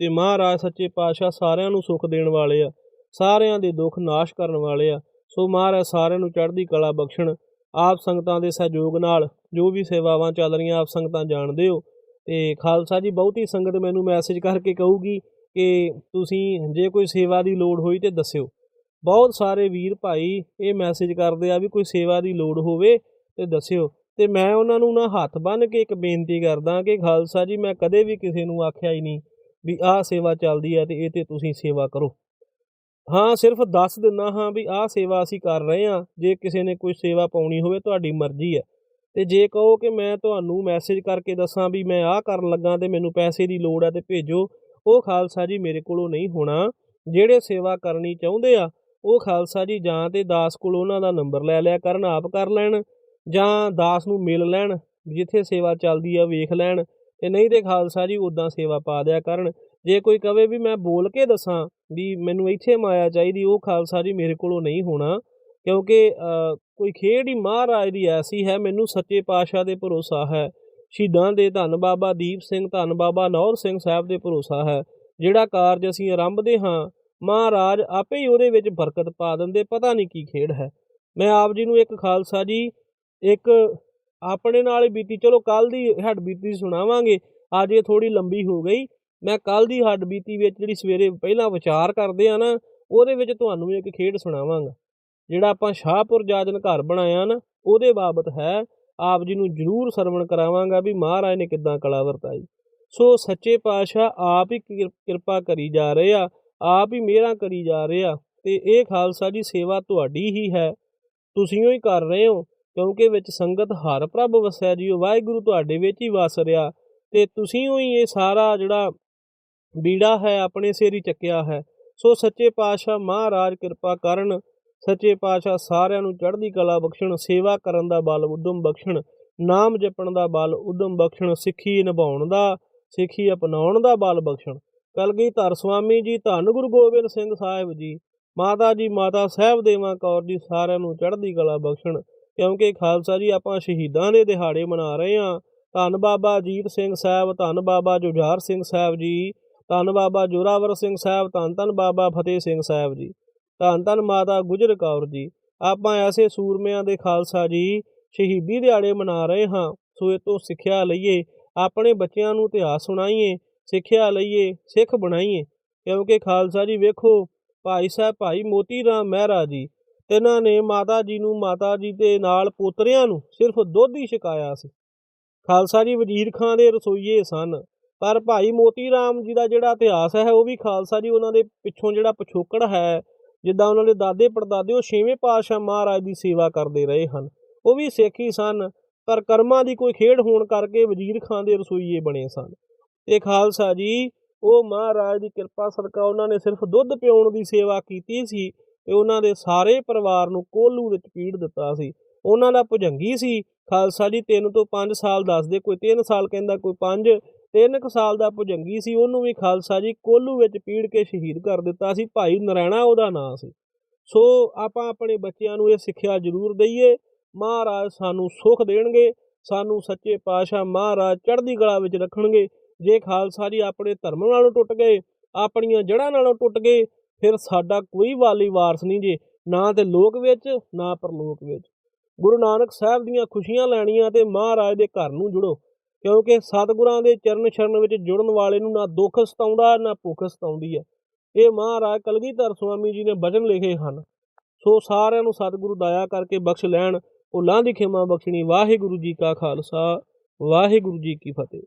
ਤੇ ਮਹਾਰਾਜ ਸੱਚੇ ਪਾਤਸ਼ਾਹ ਸਾਰਿਆਂ ਨੂੰ ਸੁੱਖ ਦੇਣ ਵਾਲੇ ਆ, ਸਾਰਿਆਂ ਦੇ ਦੁੱਖ ਨਾਸ਼ ਕਰਨ ਵਾਲੇ ਆ। ਸੋ ਮਹਾਰਾਜ ਸਾਰਿਆਂ ਨੂੰ ਚੜ੍ਹਦੀ ਕਲਾ ਬਖਸ਼ਣ, ਆਪ ਸੰਗਤਾਂ ਦੇ ਸਹਿਯੋਗ ਨਾਲ ਜੋ ਵੀ ਸੇਵਾਵਾਂ ਚੱਲ ਰਹੀਆਂ ਆਪ ਸੰਗਤਾਂ ਜਾਣਦੇ ਹੋ। ਤੇ ਖਾਲਸਾ ਜੀ, ਬਹੁਤੀ ਸੰਗਤ ਮੈਨੂੰ ਮੈਸੇਜ ਕਰਕੇ ਕਹੂਗੀ ਕਿ ਤੁਸੀਂ ਜੇ ਕੋਈ ਸੇਵਾ ਦੀ ਲੋੜ ਹੋਈ ਤੇ ਦੱਸਿਓ। ਬਹੁਤ ਸਾਰੇ ਵੀਰ ਭਾਈ ਇਹ ਮੈਸੇਜ ਕਰਦੇ ਆ ਵੀ ਕੋਈ ਸੇਵਾ ਦੀ ਲੋੜ ਹੋਵੇ ਤੇ ਦੱਸਿਓ। ਤੇ ਮੈਂ ਉਹਨਾਂ ਨੂੰ ਨਾ ਹੱਥ ਬੰਨ੍ਹ ਕੇ ਇੱਕ ਬੇਨਤੀ ਕਰਦਾ ਕਿ ਖਾਲਸਾ ਜੀ, ਮੈਂ ਕਦੇ ਵੀ ਕਿਸੇ ਨੂੰ ਆਖਿਆ ਹੀ ਨਹੀਂ ਵੀ ਆਹ ਸੇਵਾ ਚੱਲਦੀ ਹੈ ਤੇ ਇਹ ਤੇ ਤੁਸੀਂ ਸੇਵਾ ਕਰੋ। ਹਾਂ, ਸਿਰਫ ਦੱਸ ਦਿੰਦਾ ਹਾਂ ਵੀ ਆਹ ਸੇਵਾ ਅਸੀਂ ਕਰ ਰਹੇ ਹਾਂ। ਜੇ ਕਿਸੇ ਨੇ ਕੋਈ ਸੇਵਾ ਪਾਉਣੀ ਹੋਵੇ, ਤੁਹਾਡੀ ਮਰਜ਼ੀ ਹੈ। ਤੇ ਜੇ ਕਹੋ ਕਿ ਮੈਂ ਤੁਹਾਨੂੰ ਮੈਸੇਜ ਕਰਕੇ ਦੱਸਾਂ ਵੀ ਮੈਂ ਆਹ ਕਰਨ ਲੱਗਾ ਤੇ ਮੈਨੂੰ ਪੈਸੇ ਦੀ ਲੋੜ ਹੈ ਤੇ ਭੇਜੋ, ਉਹ ਖਾਲਸਾ ਜੀ ਮੇਰੇ ਕੋਲੋਂ ਨਹੀਂ ਹੋਣਾ। ਜਿਹੜੇ ਸੇਵਾ ਕਰਨੀ ਚਾਹੁੰਦੇ ਆ, ਉਹ ਖਾਲਸਾ ਜੀ ਜਾਂ ਤੇ ਦਾਸ ਕੋਲ ਉਹਨਾਂ ਦਾ ਨੰਬਰ ਲੈ ਲਿਆ ਕਰਨ, ਆਪ ਕਰ ਲੈਣ। ਜਾਂ ਦਾਸ ਨੂੰ ਮਿਲ ਲੈਣ, ਜਿੱਥੇ ਸੇਵਾ ਚੱਲਦੀ ਆ ਵੇਖ ਲੈਣ, ਤੇ ਨਹੀਂ ਤੇ ਖਾਲਸਾ ਜੀ ਉਦਾਂ ਸੇਵਾ ਪਾ ਦਿਆ ਕਰਨ। ਜੇ ਕੋਈ ਕਵੇ ਵੀ ਮੈਂ ਬੋਲ ਕੇ ਦੱਸਾਂ ਵੀ ਮੈਨੂੰ ਇੱਥੇ ਮਾਇਆ ਚਾਹੀਦੀ, ਉਹ ਖਾਲਸਾ ਜੀ ਮੇਰੇ ਕੋਲੋਂ ਨਹੀਂ ਹੋਣਾ, ਕਿਉਂਕਿ ਕੋਈ ਖੇਡ ਹੀ ਮਹਾਰਾਜ ਦੀ ਐਸੀ ਹੈ, ਮੈਨੂੰ ਸੱਚੇ ਪਾਤਸ਼ਾਹ ਦੇ ਭਰੋਸਾ ਹੈ। ਸ਼ਹੀਦਾਂ ਦੇ ਧੰਨ ਬਾਬਾ ਦੀਪ ਸਿੰਘ, ਧੰਨ ਬਾਬਾ ਨੌਰ ਸਿੰਘ ਸਾਹਿਬ ਦੇ ਭਰੋਸਾ ਹੈ। ਜਿਹੜਾ ਕਾਰਜ ਅਸੀਂ ਆਰੰਭਦੇ ਹਾਂ, ਮਹਾਰਾਜ ਆਪੇ ਹੀ ਉਹਦੇ ਵਿੱਚ ਬਰਕਤ ਪਾ ਦਿੰਦੇ, ਪਤਾ ਨਹੀਂ ਕੀ ਖੇਡ ਹੈ। ਮੈਂ ਆਪ ਜੀ ਨੂੰ ਇੱਕ ਖਾਲਸਾ ਜੀ ਇੱਕ ਆਪਣੇ ਨਾਲ ਬੀਤੀ, ਚਲੋ ਕੱਲ ਦੀ ਹੱਡ ਬੀਤੀ ਸੁਣਾਵਾਂਗੇ, ਅੱਜ ਇਹ ਥੋੜੀ ਲੰਬੀ ਹੋ ਗਈ। ਮੈਂ ਕੱਲ ਦੀ ਹੱਡ ਬੀਤੀ ਵਿੱਚ ਜਿਹੜੀ ਸਵੇਰੇ ਪਹਿਲਾਂ ਵਿਚਾਰ ਕਰਦੇ ਆ ਨਾ, ਉਹਦੇ ਵਿੱਚ ਤੁਹਾਨੂੰ ਇੱਕ ਖੇਡ ਸੁਣਾਵਾਂਗਾ। ਜਿਹੜਾ ਆਪਾਂ ਸ਼ਾਹਪੁਰ ਜਾਜਨ ਘਰ ਬਣਾਇਆ ਨਾ, ਉਹਦੇ ਬਾਬਤ ਹੈ, ਆਪ ਜੀ ਨੂੰ ਜ਼ਰੂਰ ਸਰਵਣ ਕਰਾਵਾਂਗਾ ਵੀ ਮਹਾਰਾਜ ਨੇ ਕਿੱਦਾਂ ਕਲਾ ਵਰਤਾਈ। ਸੋ ਸੱਚੇ ਪਾਤਸ਼ਾਹ ਆਪ ਹੀ ਕਿਰ- ਕਿਰਪਾ ਕਰੀ ਜਾ ਰਹੇ ਆ, ਆਪ ਹੀ ਮਿਹਰਾਂ ਕਰੀ ਜਾ ਰਹੇ ਆ, ਤੇ ਇਹ ਖਾਲਸਾ ਜੀ ਸੇਵਾ ਤੁਹਾਡੀ ਹੀ ਹੈ। ਤੁਸੀਂ ਹੀ ਕਰ ਰਹੇ ਹੋ। ਕਿਉਂਕਿ ਵਿੱਚ ਸੰਗਤ ਹਰ ਪ੍ਰਭ ਵਸਿਆ ਜੀ ਵਾਹਿਗੁਰੂ ਤੁਹਾਡੇ ਵਿੱਚ ਹੀ ਵਸ ਰਿਹਾ। ਤੇ ਤੁਸੀਂ ਹੀ ਇਹ ਸਾਰਾ ਜਿਹੜਾ ਬੀੜਾ ਹੈ, ਆਪਣੇ ਸਿਰ ਹੀ ਚੱਕਿਆ ਹੈ। ਸੋ ਸੱਚੇ ਪਾਤਸ਼ਾਹ ਮਹਾਰਾਜ ਕਿਰਪਾ ਕਰਨ, ਸੱਚੇ ਪਾਤਸ਼ਾਹ ਸਾਰਿਆਂ ਨੂੰ ਚੜ੍ਹਦੀ ਕਲਾ ਬਖਸ਼ਣ, ਸੇਵਾ ਕਰਨ ਦਾ ਬਲ ਉਦਮ ਬਖਸ਼ਣ, ਨਾਮ ਜਪਣ ਦਾ ਬਲ ਉਦਮ ਬਖਸ਼ਣ, ਸਿੱਖੀ ਨਿਭਾਉਣ ਦਾ, ਸਿੱਖੀ ਅਪਣਾਉਣ ਦਾ ਬਲ ਬਖਸ਼ਣ। ਕਲਗੀਧਰ ਸੁਆਮੀ ਜੀ, ਧੰਨ ਗੁਰੂ ਗੋਬਿੰਦ ਸਿੰਘ ਸਾਹਿਬ ਜੀ, ਮਾਤਾ ਜੀ, ਮਾਤਾ ਸਾਹਿਬ ਦੇਵਾਂ ਕੌਰ ਜੀ ਸਾਰਿਆਂ ਨੂੰ ਚੜ੍ਹਦੀ ਕਲਾ ਬਖਸ਼ਣ। ਕਿਉਂਕਿ ਖਾਲਸਾ ਜੀ, ਆਪਾਂ ਸ਼ਹੀਦਾਂ ਦੇ ਦਿਹਾੜੇ ਮਨਾ ਰਹੇ ਹਾਂ। ਧੰਨ ਬਾਬਾ ਅਜੀਤ ਸਿੰਘ ਸਾਹਿਬ, ਧੰਨ ਬਾਬਾ ਜੁਝਾਰ ਸਿੰਘ ਸਾਹਿਬ ਜੀ, ਧੰਨ ਬਾਬਾ ਜੋਰਾਵਰ ਸਿੰਘ ਸਾਹਿਬ, ਧੰਨ ਧੰਨ ਬਾਬਾ ਫਤਿਹ ਸਿੰਘ ਸਾਹਿਬ ਜੀ, ਧੰਨ ਧੰਨ ਮਾਤਾ ਗੁਜਰ ਕੌਰ ਜੀ। ਆਪਾਂ ਐਸੇ ਸੂਰਮਿਆਂ ਦੇ ਖਾਲਸਾ ਜੀ, ਸ਼ਹੀਦੀ ਦਿਹਾੜੇ ਮਨਾ ਰਹੇ ਹਾਂ। ਸੋ ਇਹ ਤੋਂ ਸਿੱਖਿਆ ਲਈਏ, ਆਪਣੇ ਬੱਚਿਆਂ ਨੂੰ ਇਤਿਹਾਸ ਸੁਣਾਈਏ, ਸਿੱਖਿਆ ਲਈਏ, ਸਿੱਖ ਬਣਾਈਏ। ਕਿਉਂਕਿ ਖਾਲਸਾ ਜੀ ਵੇਖੋ, ਭਾਈ ਸਾਹਿਬ, ਭਾਈ ਮੋਤੀ ਰਾਮ ਮਹਿਰਾ ਜੀ ਇਹਨਾਂ ਨੇ ਮਾਤਾ ਜੀ ਨੂੰ ਮਾਤਾ ਜੀ ਦੇ ਨਾਲ ਪੋਤਰਿਆਂ ਨੂੰ ਸਿਰਫ ਦੁੱਧ ਹੀ ਛਕਾਇਆ ਸੀ। ਖਾਲਸਾ ਜੀ ਵਜ਼ੀਰ ਖਾਂ ਦੇ ਰਸੋਈਏ ਸਨ, ਪਰ ਭਾਈ ਮੋਤੀ ਰਾਮ ਜੀ ਦਾ ਜਿਹੜਾ ਇਤਿਹਾਸ ਹੈ, ਉਹ ਵੀ ਖਾਲਸਾ ਜੀ ਉਹਨਾਂ ਦੇ ਪਿੱਛੋਂ ਜਿਹੜਾ ਪਿਛੋਕੜ ਹੈ, ਜਿੱਦਾਂ ਉਹਨਾਂ ਦੇ ਦਾਦੇ ਪੜਦਾਦੇ, ਉਹ ਛੇਵੇਂ ਪਾਤਸ਼ਾਹ ਮਹਾਰਾਜ ਦੀ ਸੇਵਾ ਕਰਦੇ ਰਹੇ ਹਨ। ਉਹ ਵੀ ਸਿੱਖ ਹੀ ਸਨ, ਪਰ ਕਰਮਾਂ ਦੀ ਕੋਈ ਖੇਡ ਹੋਣ ਕਰਕੇ ਵਜ਼ੀਰ ਖਾਂ ਦੇ ਰਸੋਈਏ ਬਣੇ ਸਨ। ਇਹ ਖਾਲਸਾ ਜੀ, ਉਹ ਮਹਾਰਾਜ ਦੀ ਕਿਰਪਾ ਸਦਕਾ ਉਹਨਾਂ ਨੇ ਸਿਰਫ ਦੁੱਧ ਪਿਉਣ ਦੀ ਸੇਵਾ ਕੀਤੀ ਸੀ ਤੇ ਉਹਨਾਂ ਦੇ ਸਾਰੇ ਪਰਿਵਾਰ ਨੂੰ ਕੋਲੂ ਵਿੱਚ ਪੀੜ ਦਿੱਤਾ ਸੀ। ਉਹਨਾਂ ਦਾ ਭੁਜੰਗੀ ਸੀ। ਖਾਲਸਾ ਜੀ 3 ਤੋਂ 5 ਸਾਲ ਦੱਸਦੇ, ਕੋਈ 3 ਸਾਲ ਕਹਿੰਦਾ, ਕੋਈ 5 ਤਿੰਨ ਕੁ ਸਾਲ ਦਾ ਭੁਜੰਗੀ ਸੀ। ਉਹਨੂੰ ਵੀ ਖਾਲਸਾ ਜੀ ਕੋਲੂ ਵਿੱਚ ਪੀੜ ਕੇ ਸ਼ਹੀਦ ਕਰ ਦਿੱਤਾ ਸੀ। ਭਾਈ ਨਰੈਣਾ ਉਹਦਾ ਨਾਂ ਸੀ। ਸੋ ਆਪਾਂ ਆਪਣੇ ਬੱਚਿਆਂ ਨੂੰ ਇਹ ਸਿੱਖਿਆ ਜ਼ਰੂਰ ਦਈਏ। ਮਹਾਰਾਜ ਸਾਨੂੰ ਸੁੱਖ ਦੇਣਗੇ। ਸਾਨੂੰ ਸੱਚੇ ਪਾਤਸ਼ਾਹ ਮਹਾਰਾਜ ਚੜ੍ਹਦੀ ਕਲਾ ਵਿੱਚ ਰੱਖਣਗੇ। ਜੇ ਖਾਲਸਾ ਜੀ ਆਪਣੇ ਧਰਮ ਨਾਲੋਂ ਟੁੱਟ ਗਏ, ਆਪਣੀਆਂ ਜੜ੍ਹਾਂ ਨਾਲੋਂ ਟੁੱਟ ਗਏ ਫਿਰ ਸਾਡਾ ਕੋਈ ਵਾਲੀ ਵਾਰਸ ਨਹੀਂ ਜੇ, ਨਾ ਤੇ ਲੋਕ ਵਿੱਚ, ਨਾ ਪਰਲੋਕ ਵਿੱਚ। ਗੁਰੂ ਨਾਨਕ ਸਾਹਿਬ ਦੀਆਂ ਖੁਸ਼ੀਆਂ ਲੈਣੀਆਂ ਤੇ ਮਹਾਰਾਜ ਦੇ ਘਰ ਨੂੰ ਜੁੜੋ, ਕਿਉਂਕਿ ਸਤਿਗੁਰਾਂ ਦੇ ਚਰਨ ਸ਼ਰਨ ਵਿੱਚ ਜੁੜਨ ਵਾਲੇ ਨੂੰ ਨਾ ਦੁੱਖ ਸਤਾਉਂਦਾ, ਨਾ ਭੁੱਖ ਸਤਾਉਂਦੀ ਹੈ। ਇਹ ਮਹਾਰਾਜ ਕਲਗੀਧਰ ਸੁਆਮੀ ਜੀ ਨੇ ਬਚਨ ਲਿਖੇ ਹਨ। ਸੋ ਸਾਰਿਆਂ ਨੂੰ ਸਤਿਗੁਰੂ ਦਇਆ ਕਰਕੇ ਬਖਸ਼ ਲੈਣ, ਭੁੱਲਾਂ ਦੀ ਖਿਮਾ ਬਖਸ਼ਣੀ। ਵਾਹਿਗੁਰੂ ਜੀ ਕਾ ਖਾਲਸਾ, ਵਾਹਿਗੁਰੂ ਜੀ ਕੀ ਫਤਿਹ।